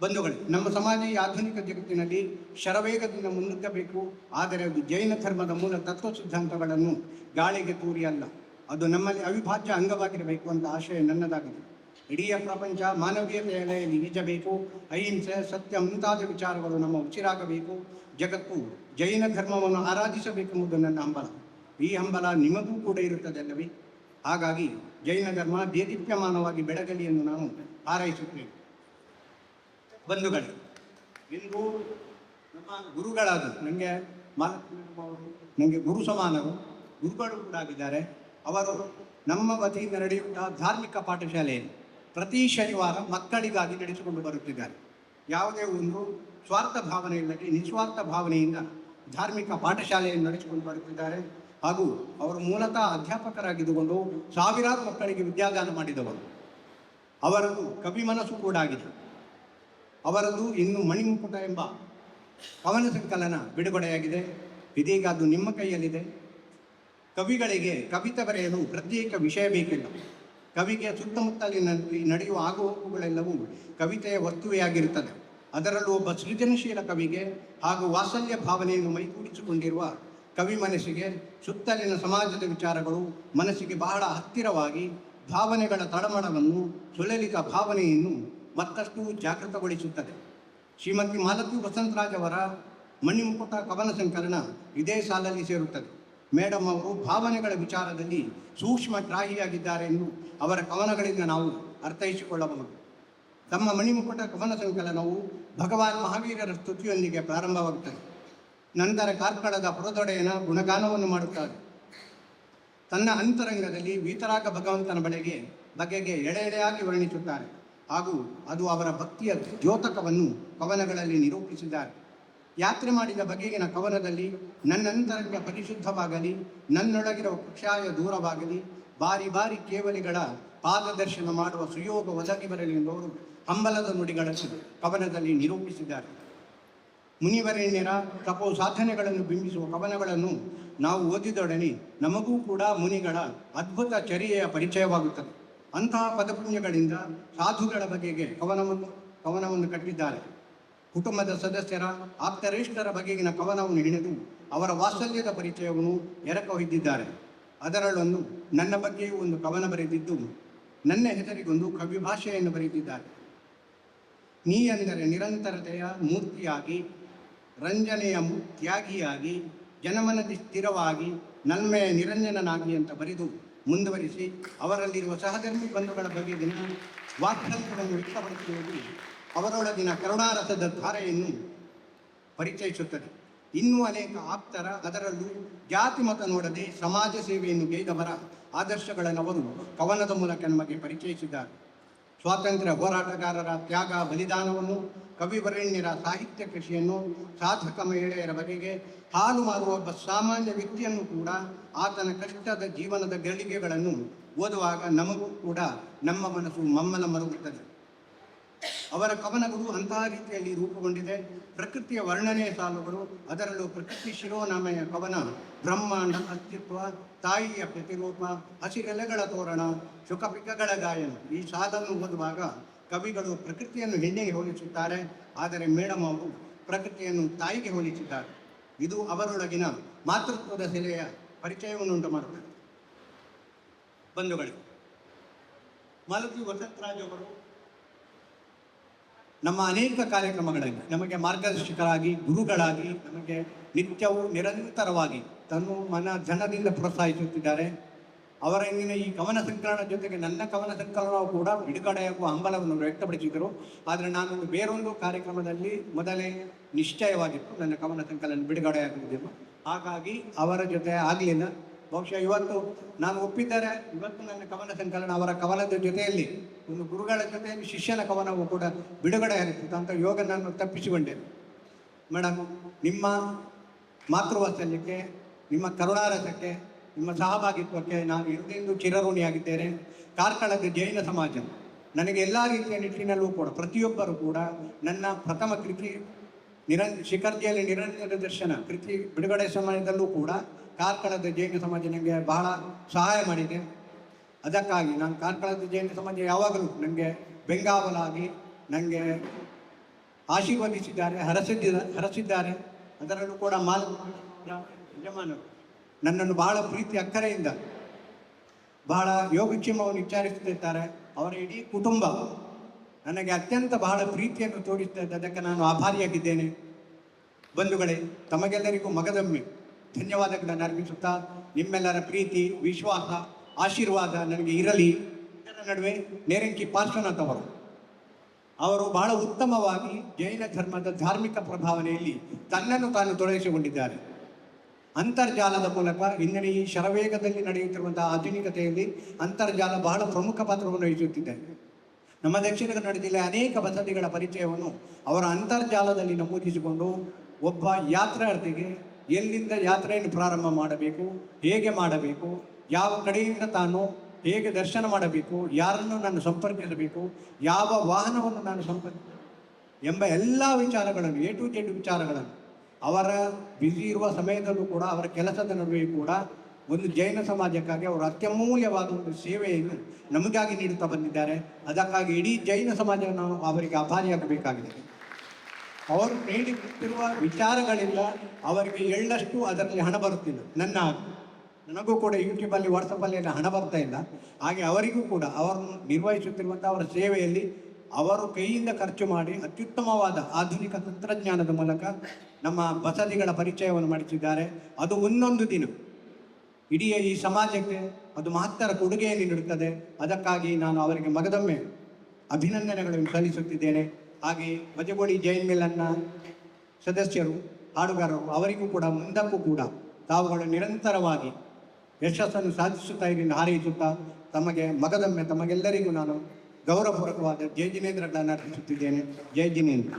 ಬಂಧುಗಳು, ನಮ್ಮ ಸಮಾಜ ಈ ಆಧುನಿಕ ಜಗತ್ತಿನಲ್ಲಿ ಶರವೇಗದಿಂದ ಮುನ್ನುಗ್ಗಬೇಕು. ಆದರೆ ಅದು ಜೈನ ಧರ್ಮದ ಮೂಲ ತತ್ವ ಸಿದ್ಧಾಂತಗಳನ್ನು ಗಾಳಿಗೆ ತೂರಿ ಅಲ್ಲ. ಅದು ನಮ್ಮಲ್ಲಿ ಅವಿಭಾಜ್ಯ ಅಂಗವಾಗಿರಬೇಕು ಅಂತ ಆಶಯ ನನ್ನದಾಗಿದೆ. ಇಡೀ ಪ್ರಪಂಚ ಮಾನವೀಯ ಮೇಲೆ ನಿಜಬೇಕು ಅಹಿಂಸೆ, ಸತ್ಯ ಮುಂತಾದ ವಿಚಾರಗಳು ನಮ್ಮ ಉಚ್ಚಿರಾಗಬೇಕು ಜಗತ್ತು ಜೈನ ಧರ್ಮವನ್ನು ಆರಾಧಿಸಬೇಕೆಂಬುದು ನನ್ನ ಹಂಬಲ ಈ ಹಂಬಲ ನಿಮಗೂ ಕೂಡ ಇರುತ್ತದೆ ಅಲ್ಲವೇ? ಹಾಗಾಗಿ ಜೈನ ಧರ್ಮ ದೇದೀಪ್ಯಮಾನವಾಗಿ ಬೆಳಗಲಿ ಎಂದು ನಾನು ಹಾರೈಸುತ್ತೇನೆ. ಬಂಧುಗಳೇ, ಇಂದು ನಮ್ಮ ಗುರುಗಳಾದ ನನಗೆ ನನಗೆ ಗುರು ಸಮಾನರು, ಗುರುಗಳು ಕೂಡ ಆಗಿದ್ದಾರೆ. ಅವರು ನಮ್ಮ ವತಿಯಿಂದ ನಡೆಯುವಂತಹ ಧಾರ್ಮಿಕ ಪಾಠಶಾಲೆಯಲ್ಲಿ ಪ್ರತಿ ಶನಿವಾರ ಮಕ್ಕಳಿಗಾಗಿ ನಡೆಸಿಕೊಂಡು ಬರುತ್ತಿದ್ದಾರೆ. ಯಾವುದೇ ಒಂದು ಸ್ವಾರ್ಥ ಭಾವನೆ ಇಲ್ಲದೆ ನಿಸ್ವಾರ್ಥ ಭಾವನೆಯಿಂದ ಧಾರ್ಮಿಕ ಪಾಠಶಾಲೆಯನ್ನು ನಡೆಸಿಕೊಂಡು ಬರುತ್ತಿದ್ದಾರೆ. ಹಾಗೂ ಅವರು ಮೂಲತಃ ಅಧ್ಯಾಪಕರಾಗಿದ್ದುಕೊಂಡು ಸಾವಿರಾರು ಮಕ್ಕಳಿಗೆ ವಿದ್ಯಾದಾನ ಮಾಡಿದವರು. ಅವರದು ಕವಿ ಮನಸ್ಸು ಕೂಡ ಆಗಿದೆ. ಅವರದು ಇನ್ನು ಮಣಿಮುಕುಟ ಎಂಬ ಕವನ ಸಂಕಲನ ಬಿಡುಗಡೆಯಾಗಿದೆ. ಇದೀಗ ಅದು ನಿಮ್ಮ ಕೈಯಲ್ಲಿದೆ. ಕವಿಗಳಿಗೆ ಕವಿತೆ ಬರೆಯಲು ಪ್ರತ್ಯೇಕ ವಿಷಯ ಬೇಕಿಲ್ಲ. ಕವಿಗೆ ಸುತ್ತಮುತ್ತಲಿನಲ್ಲಿ ನಡೆಯುವ ಆಗುಹೋಗುಗಳೆಲ್ಲವೂ ಕವಿತೆಯ ವಸ್ತುವೆಯಾಗಿರುತ್ತದೆ ಅದರಲ್ಲೂ ಒಬ್ಬ ಸೃಜನಶೀಲ ಕವಿಗೆ ಹಾಗೂ ವಾತ್ಸಲ್ಯ ಭಾವನೆಯನ್ನು ಮೈಗೂಡಿಸಿಕೊಂಡಿರುವ ಕವಿ ಮನಸ್ಸಿಗೆ ಸುತ್ತಲಿನ ಸಮಾಜದ ವಿಚಾರಗಳು ಮನಸ್ಸಿಗೆ ಬಹಳ ಹತ್ತಿರವಾಗಿ ಭಾವನೆಗಳ ತಡಮಣವನ್ನು ಸುಲಲಿತ ಭಾವನೆಯನ್ನು ಮತ್ತಷ್ಟು ಜಾಗೃತಗೊಳಿಸುತ್ತದೆ. ಶ್ರೀಮತಿ ಮಾಲತಿ ವಸಂತರಾಜ್ ಅವರ ಮಣಿಮುಕುಟ ಕವನ ಸಂಕಲನ ಇದೇ ಸಾಲಲ್ಲಿ ಸೇರುತ್ತದೆ. ಮೇಡಮ್ ಅವರು ಭಾವನೆಗಳ ವಿಚಾರದಲ್ಲಿ ಸೂಕ್ಷ್ಮ ಗ್ರಾಹಿಯಾಗಿದ್ದಾರೆ ಎಂದು ಅವರ ಕವನಗಳಿಂದ ನಾವು ಅರ್ಥೈಸಿಕೊಳ್ಳಬಹುದು. ತಮ್ಮ ಮಣಿಮುಕುಟ ಕವನ ಸಂಕಲನವು ಭಗವಾನ್ ಮಹಾವೀರರ ಸ್ತುತಿಯೊಂದಿಗೆ ಪ್ರಾರಂಭವಾಗುತ್ತದೆ. ನಂತರ ಕಾರ್ಕಳದ ಪುರದೊಡೆಯನ ಗುಣಗಾನವನ್ನು ಮಾಡುತ್ತಾರೆ. ತನ್ನ ಅಂತರಂಗದಲ್ಲಿ ವೀತರಾಗ ಭಗವಂತನ ಬಳಿಗೆ ಬಗೆಗೆ ಎಳೆ ಎಳೆಯಾಗಿ ವರ್ಣಿಸುತ್ತಾರೆ. ಹಾಗೂ ಅದು ಅವರ ಭಕ್ತಿಯ ದ್ಯೋತಕವನ್ನು ಕವನಗಳಲ್ಲಿ ನಿರೂಪಿಸಿದ್ದಾರೆ. ಯಾತ್ರೆ ಮಾಡಿದ ಬಗೆಗಿನ ಕವನದಲ್ಲಿ ನನ್ನಂತರಂಗ ಪರಿಶುದ್ಧವಾಗಲಿ, ನನ್ನೊಳಗಿರುವ ಕಕ್ಷಾಯ ದೂರವಾಗಲಿ, ಬಾರಿ ಬಾರಿ ಕೇವಲಿಗಳ ಪಾದದರ್ಶನ ಮಾಡುವ ಸುಯೋಗ ಒದಗಿ ಬರಲಿ ಎಂಬುವರು ಹಂಬಲದ ನುಡಿಗಳನ್ನು ಕವನದಲ್ಲಿ ನಿರೂಪಿಸಿದ್ದಾರೆ. ಮುನಿವರೇಣ್ಯರ ತಪೋ ಸಾಧನೆಗಳನ್ನು ಬಿಂಬಿಸುವ ಕವನಗಳನ್ನು ನಾವು ಓದಿದೊಡನೆ ನಮಗೂ ಕೂಡ ಮುನಿಗಳ ಅದ್ಭುತ ಚರ್ಯೆಯ ಪರಿಚಯವಾಗುತ್ತದೆ. ಅಂತಹ ಪದಪುಣ್ಯಗಳಿಂದ ಸಾಧುಗಳ ಬಗೆಗೆ ಕವನವನ್ನು ಕವನವನ್ನು ಕಟ್ಟಿದ್ದಾರೆ. ಕುಟುಂಬದ ಸದಸ್ಯರ ಆಪ್ತರೇಷ್ಠರ ಬಗೆಗಿನ ಕವನವನ್ನು ಹಿಡಿದು ಅವರ ವಾತ್ಸಲ್ಯದ ಪರಿಚಯವನ್ನು ಎರಕ ಅದರಲ್ಲೊಂದು ನನ್ನ ಬಗ್ಗೆಯೂ ಒಂದು ಕವನ ಬರೆದಿದ್ದು ನನ್ನ ಹೆಸರಿಗೊಂದು ಕವಿಭಾಷೆಯನ್ನು ಬರೆದಿದ್ದಾರೆ. ನೀ ಅಂದರೆ ನಿರಂತರತೆಯ ಮೂರ್ತಿಯಾಗಿ, ರಂಜನೆಯ ತ್ಯಾಗಿಯಾಗಿ, ಜನಮನದಿ ಸ್ಥಿರವಾಗಿ, ನನ್ಮೆಯ ನಿರಂಜನನಾಗಿ ಅಂತ ಬರೆದು ಮುಂದುವರಿಸಿ ಅವರಲ್ಲಿರುವ ಸಹಧರ್ಮಿ ಬಂಧುಗಳ ಬಗೆಗಿನ ವಾತ್ಸಲ್ಯವನ್ನು ವ್ಯಕ್ತಪಡಿಸುವುದು ಅವರೊಳಗಿನ ಕರುಣಾರಸದ ಧಾರೆಯನ್ನು ಪರಿಚಯಿಸುತ್ತದೆ. ಇನ್ನೂ ಅನೇಕ ಆಪ್ತರ, ಅದರಲ್ಲೂ ಜಾತಿ ಮತ ನೋಡದೆ ಸಮಾಜ ಸೇವೆಯನ್ನು ಗೈದವರ ಆದರ್ಶಗಳನ್ನು ಅವರು ಕವನದ ಮೂಲಕ ನಮಗೆ ಪರಿಚಯಿಸಿದ್ದಾರೆ. ಸ್ವಾತಂತ್ರ್ಯ ಹೋರಾಟಗಾರರ ತ್ಯಾಗ, ಬಲಿದಾನವನ್ನು, ಕವಿವರೇಣ್ಯರ ಸಾಹಿತ್ಯ ಕೃಷಿಯನ್ನು, ಸಾಧಕ ಮಹಿಳೆಯರ ಬಗೆಗೆ ಹಾಲು ಮಾರುವ ಒಬ್ಬ ಸಾಮಾನ್ಯ ವ್ಯಕ್ತಿಯನ್ನು ಕೂಡ ಆತನ ಕಷ್ಟದ ಜೀವನದ ಗಳಿಗೆಗಳನ್ನು ಓದುವಾಗ ನಮಗೂ ಕೂಡ ನಮ್ಮ ಮನಸ್ಸು ಮಮ್ಮಲ ಮರುಗುತ್ತದೆ ಅವರ ಕವನಗಳು ಅಂತಹ ರೀತಿಯಲ್ಲಿ ರೂಪುಗೊಂಡಿದೆ. ಪ್ರಕೃತಿಯ ವರ್ಣನೆ ಸಾಲುಗಳು, ಅದರಲ್ಲೂ ಪ್ರಕೃತಿ ಶಿರೋನಾಮೆಯ ಕವನ ಬ್ರಹ್ಮಾಂಡ ಅಸ್ತಿತ್ವ, ತಾಯಿಯ ಪ್ರತಿರೂಪ, ಹಸಿರೆಲೆಗಳ ತೋರಣ ಸುಖಪಿಕಗಳ ಗಾಯನ ಈ ಸಾಲನ್ನು ಓದುವಾಗ ಕವಿಗಳು ಪ್ರಕೃತಿಯನ್ನು ಹೆಣ್ಣಿಗೆ ಹೋಲಿಸುತ್ತಾರೆ. ಆದರೆ ಮೇಡಮ್ ಅವರು ಪ್ರಕೃತಿಯನ್ನು ತಾಯಿಗೆ ಹೋಲಿಸಿದ್ದಾರೆ. ಇದು ಅವರೊಳಗಿನ ಮಾತೃತ್ವದ ಸೆಲೆಯ ಪರಿಚಯವನ್ನುಂಟು ಮಾಡುತ್ತದೆ. ಬಂಧುಗಳು ಮಾಲತಿ ವಸಂತರಾಜ್ ಅವರು ನಮ್ಮ ಅನೇಕ ಕಾರ್ಯಕ್ರಮಗಳಲ್ಲಿ ನಮಗೆ ಮಾರ್ಗದರ್ಶಕರಾಗಿ, ಗುರುಗಳಾಗಿ, ನಮಗೆ ನಿತ್ಯವೂ ನಿರಂತರವಾಗಿ ತನ್ನ ಮನ ಜನದಿಂದ ಪ್ರೋತ್ಸಾಹಿಸುತ್ತಿದ್ದಾರೆ. ಅವರ ಇಂದಿನ ಈ ಕವನ ಸಂಕಲನ ಜೊತೆಗೆ ನನ್ನ ಕವನ ಸಂಕಲನವು ಕೂಡ ಬಿಡುಗಡೆಯಾಗುವ ಹಂಬಲವನ್ನು ವ್ಯಕ್ತಪಡಿಸಿದರು. ಆದರೆ ನಾನು ಬೇರೊಂದು ಕಾರ್ಯಕ್ರಮದಲ್ಲಿ ಮೊದಲೇ ನಿಶ್ಚಯವಾಗಿತ್ತು ನನ್ನ ಕವನ ಸಂಕಲನ ಬಿಡುಗಡೆಯಾಗುವುದಿಲ್ಲ ಹಾಗಾಗಿ ಅವರ ಜೊತೆ ಆಗಲಿಲ್ಲ. ಬಹುಶಃ ಇವತ್ತು ನಾನು ಒಪ್ಪಿದ್ದಾರೆ. ಇವತ್ತು ನನ್ನ ಕವನ ಸಂಕಲನ ಅವರ ಕವನದ ಜೊತೆಯಲ್ಲಿ ಒಂದು ಗುರುಗಳ ಜೊತೆಯಲ್ಲಿ ಶಿಷ್ಯನ ಕವನವು ಕೂಡ ಬಿಡುಗಡೆ ಆಗುತ್ತಿತ್ತು ಅಂತ ಯೋಗ ನಾನು ತಪ್ಪಿಸಿಕೊಂಡೆ. ಮೇಡಮ್ ನಿಮ್ಮ ಮಾತೃವಾತ್ಸಲ್ಯಕ್ಕೆ ನಿಮ್ಮ ಕರುಣಾರಸಕ್ಕೆ, ನಿಮ್ಮ ಸಹಭಾಗಿತ್ವಕ್ಕೆ ನಾನು ಎಂದೆಂದು ಚಿರಋಣಿಯಾಗಿದ್ದೇನೆ. ಕಾರ್ಕಳದ ಜೈನ ಸಮಾಜ, ನನಗೆ ಎಲ್ಲ ರೀತಿಯ ನಿಟ್ಟಿನಲ್ಲೂ ಕೂಡ ಪ್ರತಿಯೊಬ್ಬರು ಕೂಡ ನನ್ನ ಪ್ರಥಮ ಕೃತಿ ನಿರಂ ಶಿಖರ್ಜಿಯಲ್ಲಿ ನಿರಂತರ ದರ್ಶನ ಕೃತಿ ಬಿಡುಗಡೆ ಸಮಯದಲ್ಲೂ ಕೂಡ ಕಾರ್ಕಳದ ಜೈನ ಸಮಾಜ ನನಗೆ ಬಹಳ ಸಹಾಯ ಮಾಡಿದೆ. ಅದಕ್ಕಾಗಿ ನಾನು ಕಾರ್ಕಳದ ಜೈನ ಸಮಾಜ ಯಾವಾಗಲೂ ನನಗೆ ಬೆಂಗಾವಲಾಗಿ ನನಗೆ ಆಶೀರ್ವದಿಸಿದ್ದಾರೆ, ಹರಸಿದ್ದ, ಹರಸಿದ್ದಾರೆ. ಅದರಲ್ಲೂ ಕೂಡ ಮಾಲ ಯಜಮಾನರು ನನ್ನನ್ನು ಬಹಳ ಪ್ರೀತಿ ಅಕ್ಕರೆಯಿಂದ ಬಹಳ ಯೋಗಕ್ಷೇಮವನ್ನು ವಿಚಾರಿಸುತ್ತಿದ್ದಾರೆ. ಅವರ ಇಡೀ ಕುಟುಂಬ ನನಗೆ ಅತ್ಯಂತ ಬಹಳ ಪ್ರೀತಿಯನ್ನು ತೋರಿಸ್ತಾ ಅದಕ್ಕೆ ನಾನು ಆಭಾರಿಯಾಗಿದ್ದೇನೆ. ಬಂಧುಗಳೇ, ತಮಗೆಲ್ಲರಿಗೂ ಮಗದೊಮ್ಮೆ ಧನ್ಯವಾದಗಳನ್ನು ಅರ್ಪಿಸುತ್ತಾ ನಿಮ್ಮೆಲ್ಲರ ಪ್ರೀತಿ, ವಿಶ್ವಾಸ, ಆಶೀರ್ವಾದ ನನಗೆ ಇರಲಿ. ಇದರ ನಡುವೆ ನೇರಂಕಿ ಪಾರ್ಶ್ವನಾಥ್ ಅವರು ಅವರು ಬಹಳ ಉತ್ತಮವಾಗಿ ಜೈನ ಧರ್ಮದ ಧಾರ್ಮಿಕ ಪ್ರಭಾವನೆಯಲ್ಲಿ ತನ್ನನ್ನು ತಾನು ತೊಡಗಿಸಿಕೊಂಡಿದ್ದಾರೆ. ಅಂತರ್ಜಾಲದ ಮೂಲಕ ಇಂದಿನ ಈ ಶರವೇಗದಲ್ಲಿ ನಡೆಯುತ್ತಿರುವಂತಹ ಆಧುನಿಕತೆಯಲ್ಲಿ ಅಂತರ್ಜಾಲ ಬಹಳ ಪ್ರಮುಖ ಪಾತ್ರವನ್ನು ವಹಿಸುತ್ತಿದೆ. ನಮ್ಮ ದಕ್ಷಿಣ ಕನ್ನಡ ಜಿಲ್ಲೆ ಅನೇಕ ಬಸದಿಗಳ ಪರಿಚಯವನ್ನು ಅವರ ಅಂತರ್ಜಾಲದಲ್ಲಿ ನಮೂದಿಸಿಕೊಂಡು ಒಬ್ಬ ಯಾತ್ರಾರ್ಥಿಗೆ ಎಲ್ಲಿಂದ ಯಾತ್ರೆಯನ್ನು ಪ್ರಾರಂಭ ಮಾಡಬೇಕು, ಹೇಗೆ ಮಾಡಬೇಕು, ಯಾವ ಕಡೆಯಿಂದ ತಾನು ಹೇಗೆ ದರ್ಶನ ಮಾಡಬೇಕು, ಯಾರನ್ನು ನಾನು ಸಂಪರ್ಕಿಸಬೇಕು, ಯಾವ ವಾಹನವನ್ನು ನಾನು ಸಂಪರ್ಕ ಎಂಬ ಎಲ್ಲ ವಿಚಾರಗಳನ್ನು ಎ ಟು ಜೆಡ್ ವಿಚಾರಗಳನ್ನು, ಅವರ ಬ್ಯುಸಿ ಇರುವ ಸಮಯದಲ್ಲೂ ಕೂಡ, ಅವರ ಕೆಲಸದ ನಡುವೆಯೂ ಕೂಡ ಒಂದು ಜೈನ ಸಮಾಜಕ್ಕಾಗಿ ಅವರು ಅತ್ಯಮೂಲ್ಯವಾದ ಒಂದು ಸೇವೆಯನ್ನು ನಮಗಾಗಿ ನೀಡುತ್ತಾ ಬಂದಿದ್ದಾರೆ. ಅದಕ್ಕಾಗಿ ಇಡೀ ಜೈನ ಸಮಾಜವನ್ನು ಅವರಿಗೆ ಆಭಾರಿಯಾಗಬೇಕಾಗಿದೆ ಅವರು ನೀಡುತ್ತಿರುವ ವಿಚಾರಗಳಿಂದ ಅವರಿಗೆ ಎಳ್ಳಷ್ಟು ಅದರಲ್ಲಿ ಹಣ ಬರುತ್ತಿಲ್ಲ. ನನ್ನ ನನಗೂ ಕೂಡ ಯೂಟ್ಯೂಬಲ್ಲಿ ವಾಟ್ಸಪ್ಪಲ್ಲಿ ಎಲ್ಲ ಹಣ ಬರ್ತಾ ಇಲ್ಲ. ಹಾಗೆ ಅವರಿಗೂ ಕೂಡ ಅವರನ್ನು ನಿರ್ವಹಿಸುತ್ತಿರುವಂಥ ಅವರ ಸೇವೆಯಲ್ಲಿ ಅವರು ಕೈಯಿಂದ ಖರ್ಚು ಮಾಡಿ ಅತ್ಯುತ್ತಮವಾದ ಆಧುನಿಕ ತಂತ್ರಜ್ಞಾನದ ಮೂಲಕ ನಮ್ಮ ಬಸದಿಗಳ ಪರಿಚಯವನ್ನು ಮಾಡಿಸಿದ್ದಾರೆ. ಅದು ಒಂದೊಂದು ದಿನ ಇಡೀ ಈ ಸಮಾಜಕ್ಕೆ ಅದು ಮಹತ್ತರ ಕೊಡುಗೆಯನ್ನು ನೀಡುತ್ತದೆ. ಅದಕ್ಕಾಗಿ ನಾನು ಅವರಿಗೆ ಮಗದೊಮ್ಮೆ ಅಭಿನಂದನೆಗಳನ್ನು ಸಲ್ಲಿಸುತ್ತಿದ್ದೇನೆ. ಹಾಗೆ ಬಜಗೋಳಿ ಜೈನ್ ಮಿಲನ್ನ ಸದಸ್ಯರು, ಹಾಡುಗಾರರು ಅವರಿಗೂ ಕೂಡ, ಮುಂದಕ್ಕೂ ಕೂಡ ತಾವುಗಳು ನಿರಂತರವಾಗಿ ಯಶಸ್ಸನ್ನು ಸಾಧಿಸುತ್ತಾ ಇದ್ದೀನಿ ಹಾರೈಸುತ್ತಾ ತಮಗೆ ಮಗದೊಮ್ಮೆ ತಮಗೆಲ್ಲರಿಗೂ ನಾನು ಗೌರವಪೂರ್ವಕವಾದ ಜೈ ಜಿನೇಂದ್ರಗಳನ್ನು ಅರ್ಪಿಸುತ್ತಿದ್ದೇನೆ. ಜೈ ಜಿನೇಂದ್ರ.